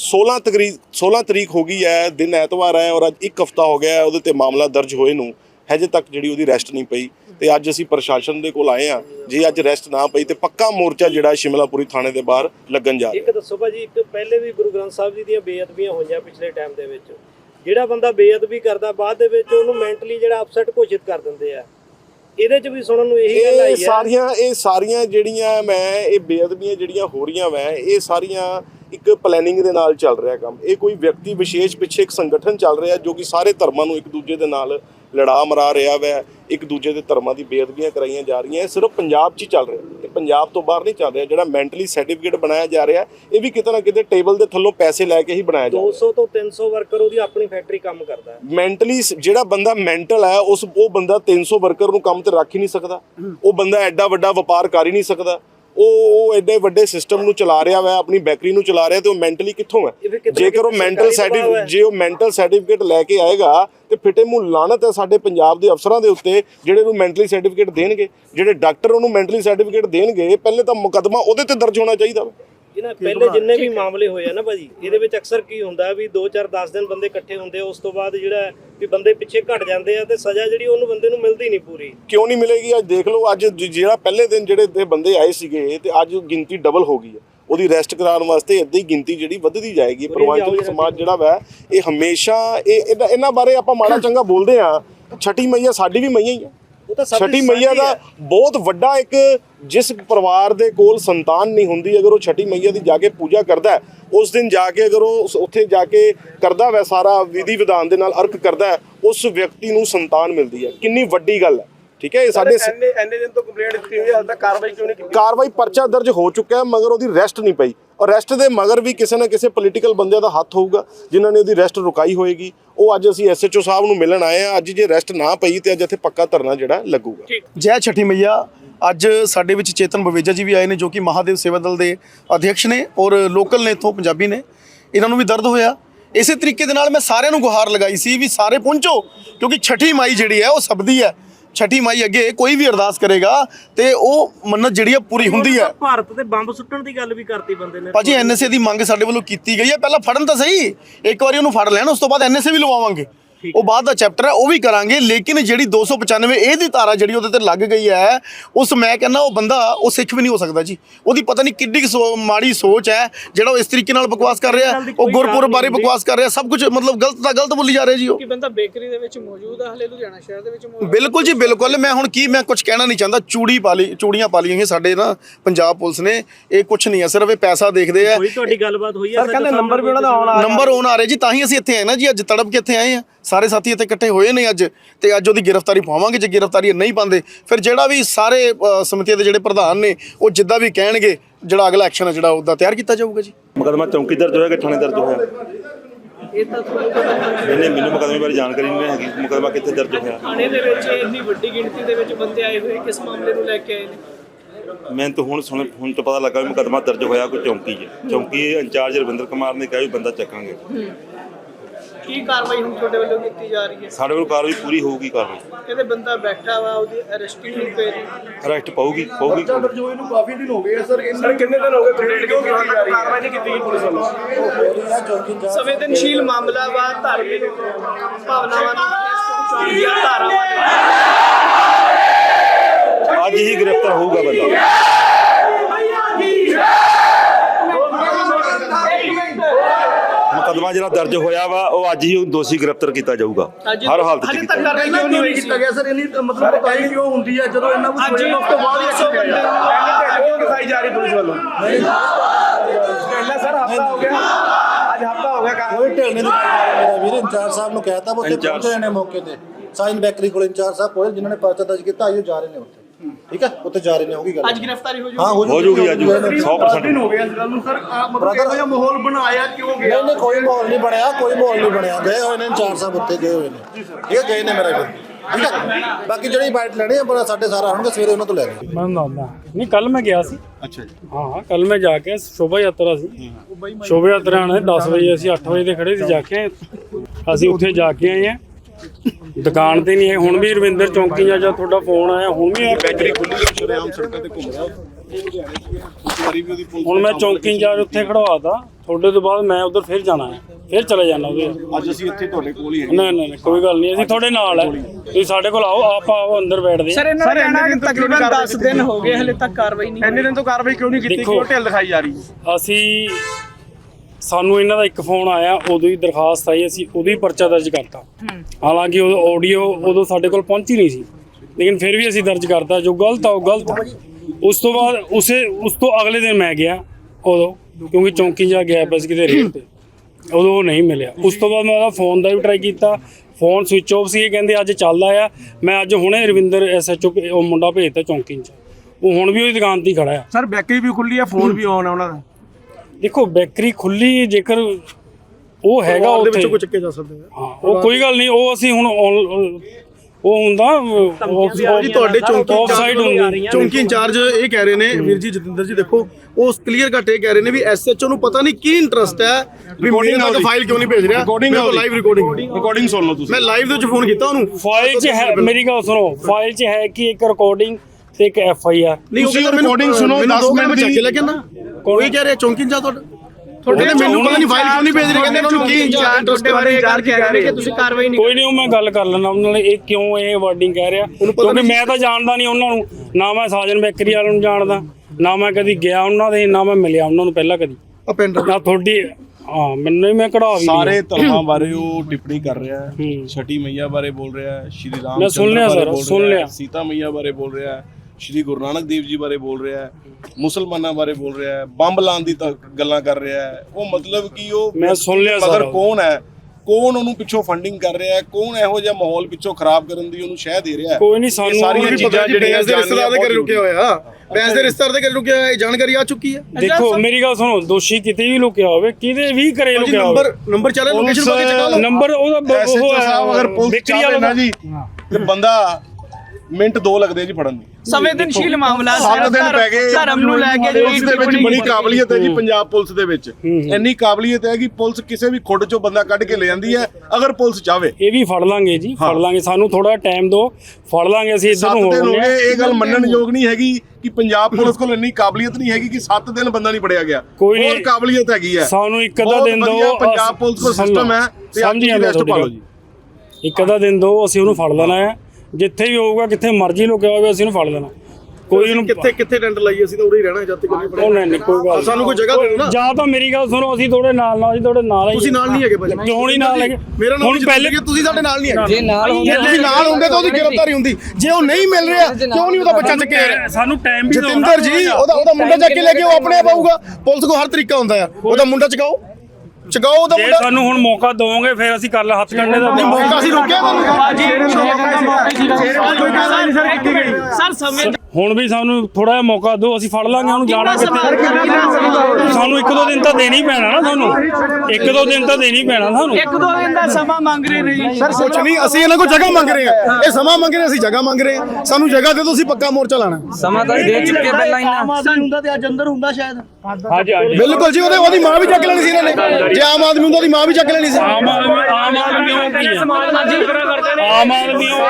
16 ਤਰੀਕ 16 ਤਰੀਕ ਹੋ ਗਈ ਹੈ ਦਿਨ ਐਤਵਾਰ ਹੈ ਔਰ ਅੱਜ ਇੱਕ ਹਫਤਾ ਹੋ ਗਿਆ ਹੈ ਉਹਦੇ ਤੇ ਮਾਮਲਾ ਦਰਜ ਹੋਏ ਨੂੰ। ਹਜੇ ਤੱਕ ਜਿਹੜੀ ਉਹਦੀ ਰੈਸਟ ਨਹੀਂ ਪਈ ਤੇ ਅੱਜ ਅਸੀਂ ਪ੍ਰਸ਼ਾਸਨ ਦੇ ਕੋਲ ਆਏ ਆ ਜੇ ਅੱਜ ਰੈਸਟ ਨਾ ਪਈ ਤੇ ਪੱਕਾ ਮੋਰਚਾ ਜਿਹੜਾ ਸ਼ਿਮਲਾਪੁਰੀ ਥਾਣੇ ਦੇ ਬਾਹਰ ਲੱਗਣ ਜਾ ਰਿਹਾ ਇੱਕ ਦੱਸੋ ਭਾਜੀ ਇੱਕ ਪਹਿਲੇ ਵੀ ਗੁਰੂ ਗ੍ਰੰਥ ਸਾਹਿਬ ਜੀ ਦੀਆਂ ਬੇਅਦਬੀਆਂ ਹੋਈਆਂ ਪਿਛਲੇ ਟਾਈਮ ਦੇ ਵਿੱਚ। ਜਿਹੜਾ ਬੰਦਾ ਬੇਅਦਬੀ ਕਰਦਾ ਬਾਅਦ ਦੇ ਵਿੱਚ ਉਹਨੂੰ ਮੈਂਟਲੀ ਜਿਹੜਾ ਅਪਸੈਟ ਘੋਸ਼ਿਤ ਕਰ ਦਿੰਦੇ ਆ। ਇਹਦੇ 'ਚ ਵੀ ਸੁਣਨ ਨੂੰ ਇਹੀ ਗੱਲ ਇਹ ਆਈ ਹੈ। ਸਾਰੀਆਂ, ਇਹ ਸਾਰੀਆਂ ਜਿਹੜੀਆਂ ਮੈਂ, ਇਹ ਬੇਅਦਬੀਆਂ ਜਿਹੜੀਆਂ ਹੋ ਰਹੀਆਂ ਵੈ ਇਹ ਸਾਰੀਆਂ ਇੱਕ ਪਲੈਨਿੰਗ ਦੇ ਨਾਲ ਚੱਲ ਰਿਹਾ ਕੰਮ। ਇਹ ਕੋਈ ਵਿਅਕਤੀ ਵਿਸ਼ੇਸ਼ ਪਿੱਛੇ ਇੱਕ ਸੰਗਠਨ ਚੱਲ ਰਿਹਾ ਜੋ ਕਿ ਸਾਰੇ ਧਰਮਾਂ ਨੂੰ ਇੱਕ ਦੂਜੇ ਦੇ ਨਾਲ ਲੜਾ ਮਰਾ ਰਿਹਾ ਵੈ। ਇੱਕ ਦੂਜੇ ਦੇ ਧਰਮਾਂ ਦੀ ਬੇਅਦਬੀਆਂ ਕਰਾਈਆਂ ਜਾ ਰਹੀਆਂ ਇਹ ਸਿਰਫ ਪੰਜਾਬ 'ਚ ਹੀ ਚੱਲ ਰਿਹਾ ਇਹ ਪੰਜਾਬ ਤੋਂ ਬਾਹਰ ਨਹੀਂ ਚੱਲ ਰਿਹਾ ਜਿਹੜਾ ਮੈਂਟਲੀ ਸਰਟੀਫਿਕੇਟ ਬਣਾਇਆ ਜਾ ਰਿਹਾ ਇਹ ਵੀ ਕਿਤੇ ਨਾ ਕਿਤੇ ਟੇਬਲ ਦੇ ਥੱਲੋਂ ਪੈਸੇ ਲੈ ਕੇ ਹੀ ਬਣਾਇਆ ਜਾ ਰਿਹਾ। 200 ਤੋਂ 300 ਵਰਕਰ ਉਹਦੀ ਆਪਣੀ ਫੈਕਟਰੀ ਕੰਮ ਕਰਦਾ ਹੈ। ਮੈਂਟਲੀ ਜਿਹੜਾ ਬੰਦਾ ਮੈਂਟਲ ਹੈ ਉਸ ਉਹ ਬੰਦਾ 300 ਵਰਕਰ ਨੂੰ ਕੰਮ ਤੇ ਰੱਖ ਹੀ ਨਹੀਂ ਸਕਦਾ। ਉਹ ਬੰਦਾ ਐਡਾ ਵੱਡਾ ਵਪਾਰ ਕਰ ਹੀ ਨਹੀਂ ਸਕਦਾ। ਉਹ ਉਹ ਐਡੇ ਵੱਡੇ ਸਿਸਟਮ ਨੂੰ ਚਲਾ ਰਿਹਾ ਵਾ ਆਪਣੀ ਬੈਕਰੀ ਨੂੰ ਚਲਾ ਰਿਹਾ ਤੇ ਉਹ ਮੈਂਟਲੀ ਕਿੱਥੋਂ ਹੈ ਜੇਕਰ ਉਹ ਮੈਂਟਲ ਸਰਟੀਫਿਕੇਟ। ਜੇ ਉਹ ਮੈਂਟਲ ਸਰਟੀਫਿਕੇਟ ਲੈ ਕੇ ਆਏਗਾ ਤੇ ਫਿੱਟੇ ਮੂੰਹ ਲਾਣਤ ਹੈ ਸਾਡੇ ਪੰਜਾਬ ਦੇ ਅਫਸਰਾਂ ਦੇ ਉੱਤੇ ਜਿਹੜੇ ਨੂੰ ਮੈਂਟਲੀ ਸਰਟੀਫਿਕੇਟ ਦੇਣਗੇ ਜਿਹੜੇ ਡਾਕਟਰ ਉਹਨੂੰ ਮੈਂਟਲੀ ਸਰਟੀਫਿਕੇਟ ਦੇਣਗੇ ਪਹਿਲੇ ਤਾਂ ਮੁਕੱਦਮਾ ਉਹਦੇ ਤੇ ਦਰਜ ਹੋਣਾ ਚਾਹੀਦਾ ਵਾ ਇਹਨਾਂ ਪਹਿਲੇ ਜਿੰਨੇ ਵੀ ਮਾਮਲੇ ਹੋਏ ਆ ਨਾ ਭਾਜੀ ਇਹਦੇ ਵਿੱਚ ਅਕਸਰ ਕੀ ਹੁੰਦਾ ਵੀ 2 4 10 ਦਿਨ ਬੰਦੇ ਇਕੱਠੇ ਹੁੰਦੇ ਉਸ ਤੋਂ ਬਾਅਦ ਜਿਹੜਾ ਵੀ ਬੰਦੇ ਪਿੱਛੇ ਘਟ ਜਾਂਦੇ ਆ ਤੇ ਸਜ਼ਾ ਜਿਹੜੀ ਉਹਨੂੰ ਬੰਦੇ ਨੂੰ ਮਿਲਦੀ ਨਹੀਂ ਪੂਰੀ। ਕਿਉਂ ਨਹੀਂ ਮਿਲੇਗੀ? ਅੱਜ ਦੇਖ ਲਓ ਅੱਜ ਜਿਹੜਾ ਪਹਿਲੇ ਦਿਨ ਜਿਹੜੇ ਤੇ ਬੰਦੇ ਆਏ ਸੀਗੇ ਤੇ ਅੱਜ ਗਿਣਤੀ ਡਬਲ ਹੋ ਗਈ ਹੈ ਉਹਦੀ ਰੈਸਟ ਕਰਾਉਣ ਵਾਸਤੇ ਇਦਾਂ ਹੀ ਗਿਣਤੀ ਜਿਹੜੀ ਵੱਧਦੀ ਜਾਏਗੀ। ਪਰਮਾਂਚਲ ਸਮਾਜ ਜਿਹੜਾ ਵਾ ਇਹ ਹਮੇਸ਼ਾ ਇਹ ਇਹਨਾਂ ਬਾਰੇ ਆਪਾਂ ਮਾੜਾ [COUGHS] ਚੰਗਾ ਬੋਲਦੇ ਆ। ਛठी ਮਈਆ ਸਾਡੀ ਵੀ ਮਈਆ ਹੀ ਆ। ਛठी ਮਈਆ ਦਾ ਬਹੁਤ ਵੱਡਾ ਇੱਕ ਜਿਸ ਪਰਿਵਾਰ ਦੇ ਕੋਲ ਸੰਤਾਨ ਨਹੀਂ ਹੁੰਦੀ ਅਗਰ ਉਹ ਛठी ਮਈਆ ਦੀ ਜਾ ਕੇ ਪੂਜਾ ਕਰਦਾ ਉਸ ਦਿਨ ਜਾ ਕੇ ਅਗਰ ਉਹ ਉੱਥੇ ਜਾ ਕੇ ਕਰਦਾ ਵੈ ਸਾਰਾ ਵਿਧੀ ਵਿਧਾਨ ਦੇ ਨਾਲ ਅਰਕ ਕਰਦਾ ਉਸ ਵਿਅਕਤੀ ਨੂੰ ਸੰਤਾਨ ਮਿਲਦੀ ਹੈ। ਕਿੰਨੀ ਵੱਡੀ ਗੱਲ ਹੈ ਠੀਕ ਹੈ? ਇਹ ਸਾਡੇ ਐਨੇ ਦਿਨ ਤੋਂ ਕੰਪਲੇਂਟ ਦਿੱਤੀ ਹੋਈ ਹੈ ਹਾਲ ਤੱਕ ਕਾਰਵਾਈ ਕਿਉਂ ਨਹੀਂ ਕੀਤੀ? ਕਾਰਵਾਈ ਪਰਚਾ ਦਰਜ ਹੋ ਚੁੱਕਾ ਹੈ ਮਗਰ ਉਹਦੀ ਰੈਸਟ ਨਹੀਂ ਪਈ। ਔਰ ਰੈਸਟ ਦੇ ਮਗਰ ਵੀ ਕਿਸੇ ਨਾ ਕਿਸੇ ਪੋਲੀਟੀਕਲ ਬੰਦਿਆਂ ਦਾ ਹੱਥ ਹੋਊਗਾ ਜਿਨ੍ਹਾਂ ਨੇ ਉਹਦੀ ਰੈਸਟ ਰੁਕਾਈ ਹੋਏਗੀ। ਉਹ ਅੱਜ ਅਸੀਂ ਐਸਐਚਓ ਸਾਹਿਬ ਨੂੰ ਮਿਲਣ ਆਏ ਆ ਅੱਜ ਜੇ ਰੈਸਟ ਨਾ ਪਈ ਤੇ ਅੱਜ ਇੱਥੇ ਪੱਕਾ ਧਰਨਾ ਜਿਹੜਾ ਲੱਗੂਗਾ। ਜੈ। ਛਠੀ ਮਈਆ। ਅੱਜ ਸਾਡੇ ਵਿੱਚ ਚੇਤਨ ਬਵੇਜਾ ਜੀ ਵੀ ਆਏ ਨੇ ਜੋ ਕਿ ਮਹਾਦੇਵ ਸੇਵਾ ਦਲ ਦੇ ਅਧਿਕਸ਼ ਨੇ ਔਰ ਲੋਕਲ ਨੇ ਇੱਥੋਂ ਪੰਜਾਬੀ ਨੇ। ਇਹਨਾਂ ਨੂੰ ਵੀ ਦਰਦ ਹੋਇਆ। ਇਸੇ ਤਰੀਕੇ ਦੇ ਨਾਲ ਮੈਂ ਸਾਰਿਆਂ ਨੂੰ ਗੁਹਾਰ ਲਗਾਈ ਸੀ ਵੀ ਸਾਰੇ ਪਹੁੰਚੋ ਕਿਉਂਕਿ ਛਠੀ ਮਾਈ ਜਿਹੜੀ ਹੈ ਉਹ ਸਭ ਦੀ ਹੈ। ਛਠੀ ਮਾਈ ਅੱਗੇ ਕੋਈ ਵੀ ਅਰਦਾਸ ਕਰੇਗਾ ਤੇ ਉਹ ਮੰਨਤ ਜਿਹੜੀ ਹੈ ਪੂਰੀ ਹੁੰਦੀ ਹੈ ਭਾਰਤ ਤੇ ਬੰਬ ਸੁੱਟਣ ਦੀ ਗੱਲ ਵੀ ਕਰਤੀ ਬੰਦੇ ਨੇ। ਭਾਜੀ ਐਨਐਸਏ ਦੀ ਮੰਗ ਸਾਡੇ ਵੱਲੋਂ ਕੀਤੀ ਗਈ ਹੈ ਪਹਿਲਾਂ ਫੜਨ ਤਾਂ ਸਹੀ ਇੱਕ ਵਾਰੀ ਉਹਨੂੰ ਫੜ ਲੈਣ ਉਸ ਤੋਂ ਬਾਅਦ ਐਨਐਸਏ ਵੀ ਲਵਾਵਾਂਗੇ। ਉਹ ਬਾਅਦ ਦਾ ਚੈਪਟਰ ਹੈ ਉਹ ਵੀ ਕਰਾਂਗੇ ਲੇਕਿਨ ਜਿਹੜੀ 295 ਇਹ ਦੀ ਧਾਰਾ ਜਿਹੜੀ ਉਹਦੇ ਤੇ ਲੱਗ ਗਈ ਹੈ ਉਸ ਮੈਂ ਕਹਿੰਦਾ ਉਹ ਬੰਦਾ ਉਹ ਸਿੱਖ ਵੀ ਨਹੀਂ ਹੋ ਸਕਦਾ ਜੀ। ਉਹਦੀ ਪਤਾ ਨਹੀਂ ਕਿੱਡੀ ਮਾੜੀ ਸੋਚ ਹੈ ਜਿਹੜਾ ਉਹ ਇਸ ਤਰੀਕੇ ਨਾਲ ਬਕਵਾਸ ਕਰ ਰਿਹਾ ਹੈ। ਉਹ ਗੁਰਪੁਰਬ ਬਾਰੇ ਬਕਵਾਸ ਕਰ ਰਿਹਾ ਸਭ ਕੁਝ ਮਤਲਬ ਗਲਤ ਦਾ ਗਲਤ ਬੋਲੀ ਜਾ ਰਿਹਾ ਜੀ ਉਹ। ਕਿ ਬੰਦਾ ਬੇਕਰੀ ਦੇ ਵਿੱਚ ਮੌਜੂਦ ਆ ਹਲੇ ਲੁਧਿਆਣਾ ਸ਼ਹਿਰ ਦੇ ਵਿੱਚ ਮੌਜੂਦ ਬਿਲਕੁਲ ਜੀ ਬਿਲਕੁਲ। ਮੈਂ ਹੁਣ ਕੀ ਮੈਂ ਕੁਝ ਕਹਿਣਾ ਨਹੀਂ ਚਾਹੁੰਦਾ। ਚੂੜੀ ਪਾ ਲਈ ਚੂੜੀਆਂ ਪਾ ਲਈਆਂ ਸਾਡੇ ਨਾ ਪੰਜਾਬ ਪੁਲਿਸ ਨੇ। ਇਹ ਕੁਝ ਨਹੀਂ ਹੈ ਸਿਰਫ ਇਹ ਪੈਸਾ ਦੇਖਦੇ ਆ। ਕੋਈ ਤੁਹਾਡੀ ਗੱਲਬਾਤ ਹੋਈ ਹੈ ਸਰ ਕਹਿੰਦੇ ਨੰਬਰ ਵੀ ਉਹਨਾਂ ਦਾ ਆਉਣਾ ਨੰਬਰ ਆਨ ਆ ਰਹੇ ਜੀ ਤਾਂ ਹੀ ਅਸੀਂ ਇੱਥੇ ਆਏ ਨਾ ਜੀ ਅੱਜ ਤੜਪ ਕੇ ਇੱਥੇ ਆਏ ਆ? ਸਾਰੇ ਸਾਥੀ ਇੱਥੇ ਇਕੱਠੇ ਹੋਏ ਨੇ ਅੱਜ ਤੇ ਅੱਜ ਉਹਦੀ ਗ੍ਰਿਫਤਾਰੀ ਪਾਵਾਂਗੇ ਜੇ ਗ੍ਰਿਫਤਾਰੀ ਨਹੀਂ ਪਾਉਂਦੇ ਫਿਰ ਜਿਹੜਾ ਵੀ ਸਾਰੇ ਅ, ਸਮਿਤੀ ਦੇ ਜਿਹੜੇ ਪ੍ਰਧਾਨ ਨੇ ਉਹ ਜਿੱਦਾਂ ਵੀ ਕਹਿਣਗੇ ਜਿਹੜਾ ਅਗਲਾ ਐਕਸ਼ਨ ਹੈ ਜਿਹੜਾ ਉਹਦਾ ਤਿਆਰ ਕੀਤਾ ਜਾਊਗਾ ਜੀ। ਮੁਕਦਮਾ ਚੌਂਕੀ ਦਰਜ ਹੋਇਆ ਕਿ ਥਾਣੇ ਦਰਜ ਹੋਇਆ? ਇਹ ਤਾਂ ਮੈਨੂੰ ਮੁਕਦਮੇ ਬਾਰੇ ਜਾਣਕਾਰੀ ਨਹੀਂ ਹੈਗੀ। ਮੁਕਦਮਾ ਕਿੱਥੇ ਦਰਜ ਹੋਇਆ? ਥਾਣੇ ਦੇ ਵਿੱਚ ਇੰਨੀ ਵੱਡੀ ਗਿਣਤੀ ਦੇ ਵਿੱਚ ਬੰਦੇ ਆਏ ਹੋਏ ਕਿਸ ਮਾਮਲੇ ਨੂੰ ਲੈ ਕੇ ਆਏ ਨੇ? ਮੈਨੂੰ ਤਾਂ ਹੁਣ ਸੁਣ ਹੁਣ ਤੋਂ ਪਤਾ ਲੱਗਾ ਵੀ ਮੁਕਦਮਾ ਦਰਜ ਹੋਇਆ ਕੋਈ ਚੌਂਕੀ 'ਚ। ਚੌਂਕੀ ਇੰਚਾਰਜ ਰਵਿੰਦਰ ਕੁਮਾਰ ਨੇ ਕਿਹਾ ਵੀ ਬੰਦਾ ਚੱਕਾਂਗੇ। ਕੀ ਕਾਰਵਾਈ ਹੁਣ ਤੁਹਾਡੇ ਵੱਲੋਂ ਕੀਤੀ ਜਾ ਰਹੀ ਹੈ? ਸਾਡੇ ਵੱਲ ਕਾਰਵਾਈ ਪੂਰੀ ਹੋਊਗੀ ਕਾਰਵਾਈ। ਕਹਿੰਦੇ ਬੰਦਾ ਬੈਠਾ ਵਾ ਉਹਦੀ ਅਰੈਸਟਿੰਗ ਨਹੀਂ ਪਈ ਅਰੈਸਟ ਪਾਊਗੀ ਪਾਊਗੀ। ਜੋ ਇਹਨੂੰ ਕਾਫੀ ਦਿਨ ਹੋ ਗਏ ਆ ਸਰ ਸਰ ਕਿੰਨੇ ਦਿਨ ਹੋ ਗਏ ਕੰਪਲੇਂਟ ਕਿਉਂ ਕੀਤੀ ਜਾ ਰਹੀ ਹੈ ਕਾਰਵਾਈ ਨਹੀਂ ਕੀਤੀ ਗਈ ਪੁਲਿਸ ਵੱਲੋਂ? ਸੰਵੇਦਨਸ਼ੀਲ ਮਾਮਲਾ ਵਾ ਧਾਰਮਿਕ ਭਾਵਨਾਵਾਂ ਨੂੰ ਪਹੁੰਚਾਉਣ ਦੀਆਂ ਧਾਰਾਵਾਂ ਅੱਜ ਹੀ ਗ੍ਰਿਫਤਾਰ ਹੋਊਗਾ ਬੰਦਾ। ਮੁਕਦਮਾ ਜਿਹੜਾ ਦਰਜ ਹੋਇਆ ਵਾ ਉਹ ਅੱਜ ਹੀ ਉਹ ਦੋਸ਼ੀ ਗ੍ਰਿਫਤਾਰ ਕੀਤਾ ਜਾਊਗਾ। ਹਰ ਹਾਲਤ ਹਲੇ ਕੀਤਾ ਤੱਕ ਜਾਊਗਾ। ਕਾਰਵਾਈ ਕਿਉਂ ਨਹੀਂ ਹੋਈ ਕੀਤਾ ਗਿਆ ਸਰ? ਇਹਨੀ ਮਤਲਬ ਬਤਾਈ ਕਿਉਂ ਹੁੰਦੀ ਹੈ ਜਦੋਂ ਇਹਨਾਂ ਹੋਇਆ ਉਸ ਤੋਂ ਬਾਅਦ ਹੀ ਐਕਸ਼ਨ ਲਿਆ ਜਾਂਦਾ ਕਿਉਂ ਦਿਖਾਈ ਜਾ ਰਹੀ ਪੁਲਿਸ ਵੱਲੋਂ। ਪਹਿਲਾਂ ਸਰ ਹਫਤਾ ਹੋ ਗਿਆ। ਅੱਜ ਹਫਤਾ ਹੋ ਗਿਆ ਕੋਈ ਢਿੱਲ ਨਹੀਂ ਦਿਖਾਈ ਮੇਰਾ ਵੀਰ ਇੰਚਾਰਜ ਸਾਹਿਬ ਨੂੰ ਕਹਿਤਾ ਉਹ ਉੱਥੇ। ਪਹੁੰਚੇ ਨੇ ਮੌਕੇ ਤੇ। ਸਾਈਨ ਬੈਕਰੀ ਕੋਲ ਇੰਚਾਰਜ ਸਾਹਿਬ ਪਹੁੰਚੇ ਜਿਨ੍ਹਾਂ ਨੇ ਪਰਚਾ ਦਰਜ ਕੀਤਾ ਆਇਓ ਜਾ ਰਹੇ ਨੇ ਉੱਥੇ। ਠੀਕ ਹੈ ਉੱਥੇ ਜਾ ਰਹੇ ਨੇ ਹੋਗੀ ਗੱਲ ਅੱਜ ਗ੍ਰਿਫਤਾਰੀ ਹੋ ਹਾਂ ਜੂਗੀ ਹੋ ਜੂਗੀ ਅੱਜ 100% ਦਿਨ ਹੋ ਗਏ ਇਸ ਗੱਲ ਨੂੰ ਸਰ। ਮਤਲਬ ਇਹੋ ਜਿਹਾ ਮਾਹੌਲ ਬਣਾਇਆ ਕਿਉਂ ਗਿਆ? ਨਹੀਂ ਨਹੀਂ ਕੋਈ ਮਾਹੌਲ ਨਹੀਂ ਬਣਿਆ ਕੋਈ ਮਾਹੌਲ ਨਹੀਂ ਬਣਿਆ। ਗਏ ਹੋਏ ਨੇ ਇੰਚਾਰਜ ਸਾਹਿਬ ਉੱਥੇ ਗਏ ਹੋਏ ਨੇ। ਠੀਕ ਹੈ ਗਏ ਨੇ ਮੇਰਾ ਵੀਰ ਠੀਕ ਹੈ ਬਾਕੀ ਜਿਹੜੀ ਬਾਈਟ ਲੈਣੀ ਹੈ ਬੜਾ ਸਾਡੇ ਸਾਰਾ ਆਉਣਗੇ ਸਵੇਰੇ ਉਹਨਾਂ ਤੋਂ ਲੈ ਲਈ ਮੈਂ ਦੱਸਦਾ ਨਹੀਂ ਕੱਲ ਮੈਂ ਗਿਆ ਸੀ। ਅੱਛਾ ਜੀ। ਹਾਂ ਕੱਲ ਮੈਂ ਜਾ ਕੇ ਸ਼ੋਭਾ ਯਾਤਰਾ ਸੀ। ਸ਼ੋਭਾ ਯਾਤਰਾ ਨੇ 10 ਵਜੇ ਅਸੀਂ 8 ਵਜੇ ਦੇ ਖੜੇ ਸੀ ਜਾ ਕੇ। ਅਸੀਂ ਉੱਥੇ ਜਾ ਕੇ ਆਏ ਆ। ਦੁਕਾਨ ਤੇ ਨਹੀਂ ਹੈ। ਹੁਣ ਵੀ ਰਵਿੰਦਰ ਚੌਂਕੀ ਜਾਂ ਜਾਂ ਤੁਹਾਡਾ ਫੋਨ ਆਇਆ ਹੁਣ ਵੀ ਬੈਕਰੀ ਖੁੱਲੀ ਹੈ ਸ਼ਰੇਆਮ ਸੜਕਾਂ ਤੇ ਘੁੰਮ ਰਿਹਾ ਹੁਣ ਮੈਂ ਚੌਂਕੀ ਜਾ ਉੱਥੇ ਖੜਵਾਤਾ ਤੁਹਾਡੇ ਤੋਂ ਬਾਅਦ ਮੈਂ ਉਧਰ ਫਿਰ ਜਾਣਾ ਹੈ। ਫਿਰ ਚਲੇ ਜਾਣਾ ਉਹਦੇ। ਅੱਜ ਅਸੀਂ ਇੱਥੇ ਤੁਹਾਡੇ ਕੋਲ ਹੀ ਹੈਗੇ। ਨਹੀਂ ਨਹੀਂ ਨਹੀਂ, ਕੋਈ ਗੱਲ ਨਹੀਂ। ਅਸੀਂ ਤੁਹਾਡੇ ਨਾਲ ਹੈ। ਤੁਸੀਂ ਸਾਡੇ ਕੋਲ ਆਓ ਆਪ ਆਓ ਅੰਦਰ ਬੈਠਦੇ ਸਰ ਇਹਨਾਂ ਦਾ ਕਹਿਣਾ ਹੈ ਕਿ ਤਕਰੀਬਨ 10 ਦਿਨ ਹੋ ਗਏ ਹਲੇ ਤੱਕ ਕਾਰਵਾਈ ਨਹੀਂ ਇੰਨੇ ਦਿਨ ਤੋਂ ਕਾਰਵਾਈ ਕਿਉਂ ਨਹੀਂ ਕੀਤੀ। ਕਿਉਂ ਢਿੱਲ ਦਿਖਾਈ ਜਾ ਰਹੀ ਹੈ? ਅਸੀਂ ਸਾਨੂੰ ਇਹਨਾਂ ਦਾ ਇੱਕ ਫੋਨ ਆਇਆ ਉਦੋਂ ਹੀ ਦਰਖਾਸਤ ਆਈ ਅਸੀਂ ਉਦੋਂ ਹੀ ਪਰਚਾ ਦਰਜ ਕਰਤਾ। ਹਾਲਾਂਕਿ ਉਹ ਆਡੀਓ ਉਦੋਂ ਸਾਡੇ ਕੋਲ ਪਹੁੰਚੀ ਨਹੀਂ ਸੀ ਲੇਕਿਨ ਫਿਰ ਵੀ ਅਸੀਂ ਦਰਜ ਕਰਤਾ ਜੋ ਗਲਤ ਆ ਉਹ ਗਲਤ ਆ। ਉਸ ਤੋਂ ਬਾਅਦ ਉਸੇ ਉਸ ਤੋਂ ਅਗਲੇ ਦਿਨ ਮੈਂ ਗਿਆ ਉਦੋਂ ਕਿਉਂਕਿ ਚੌਂਕੀ ਜਾ ਗਿਆ ਬਸ ਕਿਤੇ ਰੇਟ ਤੇ। ਉਦੋਂ ਉਹ ਨਹੀਂ ਮਿਲਿਆ। ਉਸ ਤੋਂ ਬਾਅਦ ਮੈਂ ਉਹਦਾ ਫੋਨ ਦਾ ਵੀ ਟਰਾਈ ਕੀਤਾ ਫੋਨ ਸਵਿਚ ਆਫ ਸੀ ਇਹ ਕਹਿੰਦੇ ਅੱਜ ਚੱਲਦਾ ਆ ਮੈਂ ਅੱਜ ਹੁਣੇ ਰਵਿੰਦਰ ਐਸਐਚਓ ਉਹ ਮੁੰਡਾ ਭੇਜਤਾ ਚੌਂਕੀ 'ਚ। ਉਹ ਹੁਣ ਵੀ ਉਹਦੀ ਦੁਕਾਨ ਤੇ ਹੀ ਖੜਾ ਆ। ਸਰ ਬੈਕਰੀ ਵੀ ਖੁੱਲੀ ਹੈ ਫੋਨ ਵੀ ਆਨ ਹੈ ਉਹਨਾਂ ਦਾ। ਦੇਖੋ ਬੇਕਰੀ ਖੁੱਲੀ ਜੇਕਰ ਉਹ ਹੈਗਾ ਦੇ ਉੱਥੇ। ਵਿੱਚੋਂ ਕੋਈ ਚੱਕੇ ਜਾ ਸਕਦੇ ਆ। ਹਾਂ ਉਹ ਕੋਈ ਗੱਲ ਨਹੀਂ ਉਹ ਅਸੀਂ ਹੁਣ ਉਹ ਹੁੰਦਾ ਜੀ ਤੁਹਾਡੇ ਚੌਂਕੀ ਆਫਸਾਈਡ ਹੁੰਦੀ। ਚੌਂਕੀ ਇੰਚਾਰਜ ਇਹ ਕਹਿ ਰਹੇ ਨੇ ਵੀਰ ਜੀ ਜਤਿੰਦਰ ਜੀ ਦੇਖੋ ਉਹ ਕਲੀਅਰ ਕੱਟ ਇਹ ਕਹਿ ਰਹੇ ਨੇ ਵੀ ਐਸਐਚਓ ਨੂੰ ਪਤਾ ਨਹੀਂ ਕੀ ਇੰਟਰਸਟ ਹੈ ਵੀ ਮੇਰੇ ਤੱਕ ਫਾਈਲ ਕਿਉਂ ਨਹੀਂ ਭੇਜ ਰਿਹਾ? ਰਿਕਾਰਡਿੰਗ ਮੇਰੇ ਕੋਲ ਲਾਈਵ ਰਿਕਾਰਡਿੰਗ ਰਿਕਾਰਡਿੰਗ ਸੁਣ ਲਓ ਤੁਸੀਂ ਮੈਂ ਲਾਈਵ ਦੇ ਵਿੱਚ ਫੋਨ ਕੀਤਾ ਉਹਨੂੰ। ਫਾਈਲ 'ਚ ਹੈ ਮੇਰੀ ਗੱਲ ਸੁਣੋ ਫਾਈਲ 'ਚ ਹੈ ਕਿ ਇੱਕ ਰਿਕਾਰਡਿੰਗ ਤੇ ਇੱਕ ਐਫ ਆਈ ਆਰ ਨਹੀਂ ਉਹ ਤੁਸੀਂ recording ਸੁਣੋ, ਮੈਨੂੰ ਦਸ ਦੋ ਮਿੰਟ ਮਿੰਟ ਚੱਕ ਦੀ। ਕੇ ਲੈ ਕੇ ਨਾ ਕੋਈ ਕਹਿ ਰਿਹਾ ਚੌਂਕੀ ਇੰਚਾਰਜ ਤੁਹਾਡਾ ਤੁਹਾਡੇ ਨੇ ਮੈਨੂੰ ਪਤਾ ਨਹੀਂ ਫਾਈਲ ਕਿਉਂ ਨਹੀਂ ਭੇਜ ਰਹੇ ਕਹਿੰਦੇ ਉਹਨਾਂ ਨੂੰ ਕੀ ਇੰਟਰਸਟ ਤੁਹਾਡੇ ਬਾਰੇ ਇਹ ਗੱਲ ਕਹਿ ਰਹੇ ਕਿ ਤੁਸੀਂ ਕਾਰਵਾਈ ਨਹੀਂ ਕੋਈ ਨਹੀਂ ਉਹ ਮੈਂ ਗੱਲ ਕਰ ਲੈਣਾ ਉਹਨਾਂ ਨਾਲ ਇਹ ਕਿਉਂ ਇਹ ਵਰਡਿੰਗ ਕਹਿ ਰਿਹਾ? ਕਿਉਂਕਿ ਮੈਂ ਤਾਂ ਜਾਣਦਾ ਨਹੀਂ ਉਹਨਾਂ ਨੂੰ ਨਾ ਮੈਂ ਸਾਜਨ ਬੇਕਰੀ ਵਾਲਿਆਂ ਨੂੰ ਜਾਣਦਾ ਨਾ ਮੈਂ ਕਦੀ ਗਿਆ ਉਹਨਾਂ ਦੇ ਨਾ ਮੈਂ ਮਿਲਿਆ ਉਹਨਾਂ ਨੂੰ ਪਹਿਲਾਂ ਕਦੀ। ਆ ਪਿੰਡ ਨਾ ਤੁਹਾਡੀ ਹਾਂ ਮੈਨੂੰ ਹੀ ਮੈਂ ਕਢਾ ਵੀ ਸਾਰੇ। ਧਰਮਾਂ ਬਾਰੇ ਉਹ ਟਿੱਪਣੀ ਕਰ ਰਿਹਾ ਹੈ। ਛਟੀ ਮਈਆ ਬਾਰੇ ਬੋਲ ਰਿਹਾ ਹੈ ਸ਼੍ਰੀ ਰਾਮ ਮੈਂ ਸੁਣ ਲਿਆ ਬਾਰੇ ਸਰ, ਬੋਲ ਸੁਣ ਲਿਆ। ਸੀਤਾ ਮਈਆ ਬਾਰੇ ਬੋਲ ਰਿਹਾ ਹੈ। ਸ਼੍ਰੀ ਗੁਰੂ ਨਾਨਕ ਦੇਵ ਜੀ ਬਾਰੇ ਬੋਲ ਰਿਹਾ ਹੈ ਮੁਸਲਮਾਨਾਂ ਬਾਰੇ ਬੋਲ ਰਿਹਾ ਹੈ ਬੰਬ ਲਾਉਣ ਦੀ ਤਾਂ ਗੱਲਾਂ ਕਰ ਰਿਹਾ ਹੈ। ਉਹ ਮਤਲਬ ਕਿ ਉਹ ਮੈਂ ਸੁਣ ਲਿਆ ਮਗਰ ਸਾਰਾ। ਕੌਣ ਹੈ? ਕੌਣ ਉਹਨੂੰ ਪਿੱਛੋਂ ਫੰਡਿੰਗ ਕਰ ਰਿਹਾ ਹੈ? ਕੌਣ ਇਹੋ ਜਿਹਾ ਮਾਹੌਲ ਪਿੱਛੋਂ ਖਰਾਬ ਕਰਨ ਦੀ ਉਹਨੂੰ ਸ਼ਹਿ ਦੇ ਰਿਹਾ ਹੈ? ਕੋਈ ਨਹੀਂ ਇਹ ਸਾਨੂੰ ਸਾਰੀਆਂ ਚੀਜ਼ਾਂ ਜਿਹੜੀਆਂ ਦੇ ਰਿਸ਼ਤੇਦਾਰ ਦੇ ਘਰੇ ਰੁਕਿਆ ਹੋਇਆ। ਬੈਂਸ ਦੇ ਰਿਸ਼ਤੇਦਾਰ ਦੇ ਘਰੇ ਰੁਕਿਆ ਹੋਇਆ ਇਹ ਜਾਣਕਾਰੀ ਆ ਚੁੱਕੀ ਹੈ। ਦੇਖੋ ਮੇਰੀ ਗੱਲ ਸੁਣੋ ਦੋਸ਼ੀ ਕਿਤੇ ਵੀ ਲੁਕਿਆ ਹੋਵੇ ਕਿਤੇ ਵੀ ਕਰੇ ਜੀ ਲੁਕਿਆ ਹੋਵੇ। ਨੰਬਰ ਨੰਬਰ ਚੱਲੇ ਲੋਕੇਸ਼ਨ ਪਾ ਕੇ ਚਕਾ ਲਓ। ਨੰਬਰ ਉਹਦਾ ਉਹ ਸਾਹਿਬ ਅਗਰ ਪੁਲਿਸ ਚਾਹੇ ਨਾ ਵਾਲਾ ਜੀ ਤੇ ਬੰਦਾ ਮਿੰਟ ਦੋ ਲੱਗਦੇ ਜੀ ਫੜਨ ਦੀ। ਸੰਵੇਦਨਸ਼ੀਲ ਮਾਮਲਾ ਸੱਤ ਦਿਨ ਪੈ ਗਏ ਧਰਮ ਨੂੰ ਲੈ ਕੇ ਪੁਲਿਸ ਦੇ ਵਿੱਚ ਬੜੀ ਕਾਬਲੀਅਤ ਹੈ ਜੀ ਪੰਜਾਬ ਪੁਲਿਸ ਦੇ ਵਿੱਚ। ਇੰਨੀ ਕਾਬਲੀਅਤ ਹੈ ਕਿ ਪੁਲਿਸ ਕਿਸੇ ਵੀ ਖੁੱਡ ਚੋਂ ਬੰਦਾ ਕੱਢ ਕੇ ਲੈ ਜਾਂਦੀ ਹੈ ਅਗਰ ਪੁਲਿਸ ਚਾਹਵੇ ਇਹ ਵੀ ਫੜ ਲਾਂਗੇ ਜੀ ਫੜ ਲਾਂਗੇ। ਸਾਨੂੰ ਥੋੜਾ ਟਾਈਮ ਦਿਓ ਫੜ ਲਾਂਗੇ ਅਸੀਂ ਇੱਧਰ ਨੂੰ ਹੋ ਦਿਨ ਹੋ ਜਾਂਦੇ ਗਏ ਹਾਂ। ਇਹ ਗੱਲ ਮੰਨਣ ਯੋਗ ਨਹੀਂ ਹੈਗੀ ਕਿ ਪੰਜਾਬ ਪੁਲਿਸ ਕੋਲ ਇੰਨੀ ਕਾਬਲੀਅਤ ਨਹੀਂ ਹੈਗੀ ਕਿ 7 ਦਿਨ ਬੰਦਾ ਨਹੀਂ ਫੜਿਆ ਗਿਆ। ਕੋਈ ਨਹੀਂ। ਹੋਰ ਕਾਬਲੀਅਤ ਹੈਗੀ ਹੈ। ਸਾਨੂੰ ਇੱਕ ਅੱਧਾ ਦਿਨ ਦਿਓ ਪੰਜਾਬ ਪੁਲਿਸ ਕੋਲ ਸਿਸਟਮ ਹੈ ਤੇ ਸਮਝੀ ਹੀ ਮੈਂ ਰੈਸਟ ਪਾ ਲਓ ਜੀ। ਇੱਕ ਅੱਧਾ ਦਿਨ ਦਿਓ ਅਸੀਂ ਉਹਨੂੰ ਫੜ ਲੈਣਾ ਹੈ। ਜਿੱਥੇ ਵੀ ਹੋਊਗਾ ਕਿੱਥੇ ਮਰਜ਼ੀ ਲੁਕਿਆ ਹੋਵੇ ਅਸੀਂ ਉਹਨੂੰ ਫੜ ਲੈਣਾ। ਕੋਈ ਉਹਨੂੰ ਕਿੱਥੇ ਕਿੱਥੇ ਟੈਂਟ ਲਾਈ ਅਸੀਂ ਤਾਂ ਉਰੇ ਹੀ ਰਹਿਣਾ ਜਦ ਤੱਕ ਨਹੀਂ ਉਹ ਨਹੀਂ ਨਹੀਂ ਕੋਈ ਗੱਲ ਸਾਨੂੰ ਕੋਈ ਜਗ੍ਹਾ ਦਿਓ ਨਾ। ਜਾਂ ਤਾਂ ਮੇਰੀ ਗੱਲ ਸੁਣੋ ਅਸੀਂ ਤੁਹਾਡੇ ਨਾਲ ਨਾਲ ਅਸੀਂ ਤੁਹਾਡੇ ਨਾਲ ਹੀ ਤੁਸੀਂ ਨਾਲ ਨਹੀਂ ਹੈਗੇ ਭਾਜੀ। ਕਿਉਂ ਨਹੀਂ ਨਾਲ ਹੈਗੇ? ਮੇਰਾ ਨਾਮ ਹੁਣ ਪਹਿਲੇ ਤੁਸੀਂ ਸਾਡੇ ਨਾਲ ਨਹੀਂ ਹੈਗੇ। ਜੇ ਨਾਲ ਜੇ ਤੁਸੀਂ ਨਾਲ ਹੁੰਦੇ ਤਾਂ ਉਹਦੀ ਗ੍ਰਿਫਤਾਰੀ ਹੁੰਦੀ। ਜੇ ਉਹ ਨਹੀਂ ਮਿਲ ਰਿਹਾ ਕਿਉਂ ਨਹੀਂ ਉਹਦਾ ਬੱਚਾ ਚੱਕਿਆ? ਸਾਨੂੰ ਟਾਈਮ ਵੀ ਦਿਓ। ਜਤਿੰਦਰ ਜੀ ਉਹਦਾ ਉਹਦਾ ਮੁੰਡਾ ਚੱਕ ਕੇ ਲੈ ਕੇ ਉਹ ਆਪਣੇ ਆਪ ਆਊਗਾ। ਪੁਲਿਸ ਕੋ ਹਰ ਤਰੀਕਾ ਹੁੰਦਾ ਆ ਉਹਦਾ ਮੁੰਡਾ ਚਕਾਓ। ਚਕਾਓ ਉਹਦਾ ਜੇ ਮੁੰਡਾ ਸਾਨੂੰ ਹੁਣ ਮੌਕਾ ਦਿਓਗੇ ਫਿਰ ਅਸੀਂ ਕਰ ਲਾ ਹੱਥ ਕੰਡੇ ਦਾ। ਨਹੀਂ ਮੌਕਾ ਅਸੀਂ ਰੋਕਿਆ ਤੁਹਾਨੂੰ। ਸਰ ਸਮੇਂ ਹੁਣ ਵੀ ਸਾਨੂੰ ਥੋੜਾ ਜਿਹਾ ਮੌਕਾ ਦਿਓ ਅਸੀਂ ਫੜ ਲਾਂਗੇ ਉਹਨੂੰ ਜਾਣਾ ਕਿੱਥੇ ਸਾਨੂੰ ਇੱਕ ਦੋ ਦਿਨ ਤਾਂ ਦੇਣੀ ਹੀ ਪੈਣਾ ਨਾ ਸਾਨੂੰ। ਇੱਕ ਦੋ ਦਿਨ ਤਾਂ ਦੇਣੀ ਹੀ ਪੈਣਾ ਸਾਨੂੰ। ਇੱਕ ਦੋ ਦਿਨ ਦਾ ਸਮਾਂ ਮੰਗ ਰਹੇ ਨੇ ਜੀ। ਸਰ ਕੁਛ ਨਹੀਂ ਅਸੀਂ ਇਹਨਾਂ ਕੋਲ ਜਗ੍ਹਾ ਮੰਗ ਰਹੇ ਹਾਂ। ਇਹ ਸਮਾਂ ਮੰਗ ਰਹੇ ਅਸੀਂ ਜਗ੍ਹਾ ਮੰਗ ਰਹੇ ਹਾਂ। ਸਾਨੂੰ ਜਗ੍ਹਾ ਦੇ ਦਿਓ ਅਸੀਂ ਪੱਕਾ ਮੋਰਚਾ ਲਾਣਾ ਸਮਾਂ ਤਾਂ ਦੇ ਚੁੱਕੇ ਪਹਿਲਾਂ ਇਹਨਾਂ ਹਾਂਜੀ ਹਾਂਜੀ। ਬਿਲਕੁਲ ਜੀ ਉਹਦੇ ਉਹਦੀ ਮਾਂ ਵੀ ਚੱਕ ਲੈਣੀ ਸੀ ਇਹਨਾਂ ਨੇ। ਜੇ ਆਮ ਆਦਮੀ ਹੁੰਦਾ ਉਹਦੀ ਮਾਂ ਵੀ ਚੱਕ ਲੈਣੀ ਸੀ। ਆਮ ਆਦਮੀ ਆਮ ਆਦਮੀ ਉਹ ਕੀ ਹੈ ਆਮ ਆਦਮੀ ਉਹ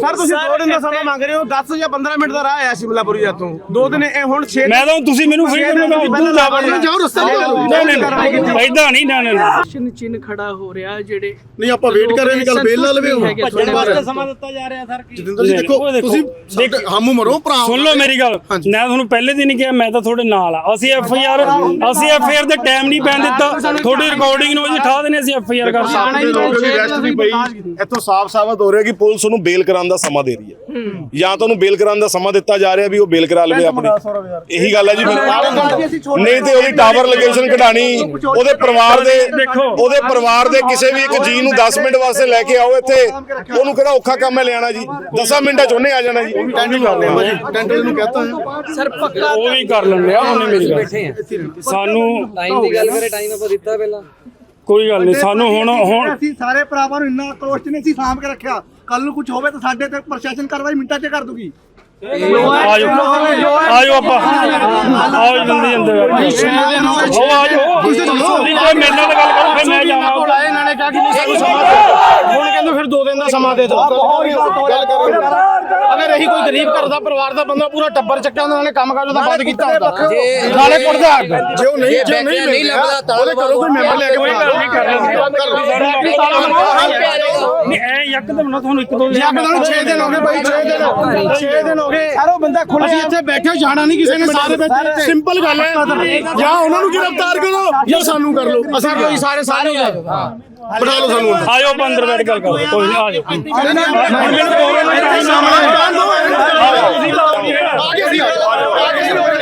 ਸਰ ਤੁਸੀਂ 2 ਦਿਨ ਦਾ ਸਮਾਂ ਮੰਗ ਰਹੇ ਹੋ? 10 ਜਾਂ 15 ਮਿੰਟ ਦਾ ਰਾਹ ਹੈ ਸ਼ਿਮਲਾਪੁਰੀ ਦਾ ਤੋਂ 2 ਦਿਨ ਇਹ ਹੁਣ 6 ਮੈਂ ਤਾਂ ਤੁਸੀਂ ਮੈਨੂੰ ਫ੍ਰੀ ਮੈਂ ਉਦੋਂ ਜਾ ਵੜਨਾ। ਜਾਓ ਰਸਤੇ। ਨਹੀਂ ਨਹੀਂ ਐਦਾਂ ਨਹੀਂ ਨਾ ਨਾ ਚਿੰਨ ਚਿੰਨ ਖੜਾ ਹੋ ਰਿਹਾ ਜਿਹੜੇ ਨਹੀਂ ਆਪਾਂ ਵੇਟ ਕਰ ਰਹੇ ਹਾਂ ਕੱਲ ਬੇਲ ਲਾ ਲਵੇ ਵਾਰ। ਸਮਾਂ ਦਿੱਤਾ ਜਾ ਰਿਹਾ ਸਰ ਜਤਿੰਦਰ ਜੀ ਨਹੀਂ, ਦੇਖੋ ਤੁਸੀਂ ਹਮੂ ਮਰੋ ਭਰਾ ਸੁਣ ਲਓ ਮੇਰੀ। ਗੱਲ। ਮੈਂ ਤੁਹਾਨੂੰ ਪਹਿਲੇ ਦਿਨ ਹੀ ਕਿਹਾ ਮੈਂ ਤਾਂ ਤੁਹਾਡੇ ਨਾਲ ਆ। ਅਸੀਂ ਐਫ ਆਈ ਆਰ ਅਸੀਂ ਐਫ ਆਈ ਆਰ ਦੇ ਟਾਈਮ ਨਹੀਂ ਪੈਣ ਦਿੱਤਾ। ਤੁਹਾਡੀ ਰਿਕਾਰਡਿੰਗ ਨੂੰ ਅਸੀਂ ਠਾ ਦੇਣੇ ਅਸੀਂ ਐਫ ਆਈ ਆਰ ਕਰ ਰੈਸਟ ਨਹੀਂ ਪਈ। ਇੱਥੋਂ ਸਾਫ਼ ਸਾਬਤ ਹੋ ਰਿਹਾ ਕਿ ਪੁਲਿਸ ਉਹਨੂੰ ਬੇਲ ਕਰਾਉਣ ਦਾ ਸਮਾਂ ਦੇ ਰਹੀ ਹੈ। ਜਾਂ ਤਾਂ ਉਹਨੂੰ ਬੇਲ ਕਰਾਉਣ ਦਾ ਸਮਾਂ ਦਿੱਤਾ ਜਾ ਰਿਹਾ ਵੀ ਉਹ ਬੇਲ ਕਰਾ ਲਵੇ ਆਪਣੀ। ਇਹੀ ਗੱਲ ਹੈ ਜੀ। ਨਹੀਂ ਤੇ ਉਹਦੀ ਟਾਵਰ ਲੋਕੇਸ਼ਨ ਕਢਾਣੀ ਉਹਦੇ ਪਰਿਵਾਰ ਦੇ ਉਹਦੇ ਪਰਿਵਾਰ ਦੇ ਕਿਸੇ ਵੀ ਇੱਕ ਜੀ ਨੂੰ 10 ਮਿੰਟ ਵਾਸਤੇ ਲੈ ਕੇ ਆਓ ਇੱਥੇ। ਉਹਨੂੰ ਕਿਹੜਾ ਔਖਾ ਕੰਮ ਹੈ ਲਿਆਣਾ ਜੀ। 10 ਮਿੰਟਾਂ ਚ ਉਹਨੇ ਆ ਜਾਣਾ ਜੀ। ਟੈਂਟ ਨੂੰ ਕਹਤਾ ਸਰ ਪੱਕਾ ਉਹ ਵੀ ਕਰ ਲੈਂਦੇ ਆ ਉਹਨੇ ਮੇਰੀ ਗੱਲ ਸਾਨੂੰ ਟਾਈਮ ਦੀ ਗੱਲ ਕਰੇ ਟਾਈਮ ਆਪਾਂ ਦਿੱਤਾ ਪਹਿਲਾਂ। ਕੋਈ ਗੱਲ ਨਹੀਂ। ਸਾਨੂੰ ਹੁਣ ਹੁਣ ਅਸੀਂ ਸਾਰੇ ਭਰਾਵਾਂ ਨੂੰ ਇੰਨਾ ਕਲੋਸ਼ ਨੇ ਅਸੀਂ ਸਾਂਭ ਕੇ ਰੱਖਿਆ। ਕੱਲ ਨੂੰ ਕੁਝ ਹੋਵੇ ਤਾਂ ਸਾਡੇ ਤੇ ਪ੍ਰਸ਼ਾਸਨ ਕਾਰਵਾਈ ਮਿੰਟਾਂ 'ਚ ਕਰ ਦੂਗੀ। ਆਜੋ ਆਜੋ ਆਪਾਂ। ਆਓ ਜਲਦੀ ਜਲਦੀ ਆਓ ਆਜੋ ਤੁਸੀਂ ਮੇਰੇ ਨਾਲ ਗੱਲ ਕਰੋ ਫਿਰ ਮੈਂ ਜਾਵਾਂ। ਨੇ ਕਿਹਾ ਕਿ ਨਹੀਂ ਸਾਨੂੰ ਸਮਾਂ ਦਿਓ। ਹੁਣ ਕਹਿੰਦੇ ਫਿਰ 2 ਦਿਨ ਦਾ ਸਮਾਂ ਦੇ ਦਿਓ। ਅਗਰ ਇਹੀ ਕੋਈ ਗਰੀਬ ਘਰ ਦਾ ਪਰਿਵਾਰ ਦਾ ਬੰਦਾ ਪੂਰਾ ਟੱਬਰ ਚੱਕਿਆ ਉਹਨਾਂ ਨੇ ਕੰਮ ਕਾਜ ਉਹਦਾ ਬੰਦ ਕੀਤਾ ਹੁੰਦਾ ਨਾਲੇ ਕੁੱਟਦਾ ਅੱਗ ਜੇ ਉਹ ਨਹੀਂ ਜੇ ਨਹੀਂ ਨਹੀਂ ਲੱਭਦਾ ਉਹਦੇ ਘਰੋਂ ਕੋਈ ਮੈਂਬਰ ਲੈ ਕੇ ਨਹੀਂ ਐ ਯਕਦਮ ਨਾ ਤੁਹਾਨੂੰ ਇੱਕ ਦੋ ਜੇ ਨਾਲ 6 ਦਿਨ ਹੋ ਗਏ ਬਾਈ 6 ਦਿਨ 6 ਦਿਨ ਹੋ ਗਏ ਸਾਰੋ ਬੰਦਾ ਖੁੱਲਾ ਅਸੀਂ ਇੱਥੇ ਬੈਠੇ ਜਾਣਾ ਨਹੀਂ ਕਿਸੇ ਨੇ ਸਾਰੇ ਬੈਠੇ ਸਿੰਪਲ ਗੱਲ ਹੈ ਜਾਂ ਉਹਨਾਂ ਨੂੰ ਗ੍ਰਿਫਤਾਰ ਕਰੋ ਜਾਂ ਸਾਨੂੰ ਕਰ ਲਓ ਅਸੀਂ ਕੋਈ ਸਾਰੇ ਸਾਰੇ ਹਾਂ ਬਣਾ ਲਓ ਸਾਨੂੰ ਅੰਦਰ ਬੈਠ ਕੇ ਗੱਲ ਕਰਦੇ ਕੋਈ ਨਹੀਂ ਆਜੋ ਆ ਗਏ ਸੀ ਆ ਗਏ ਸੀ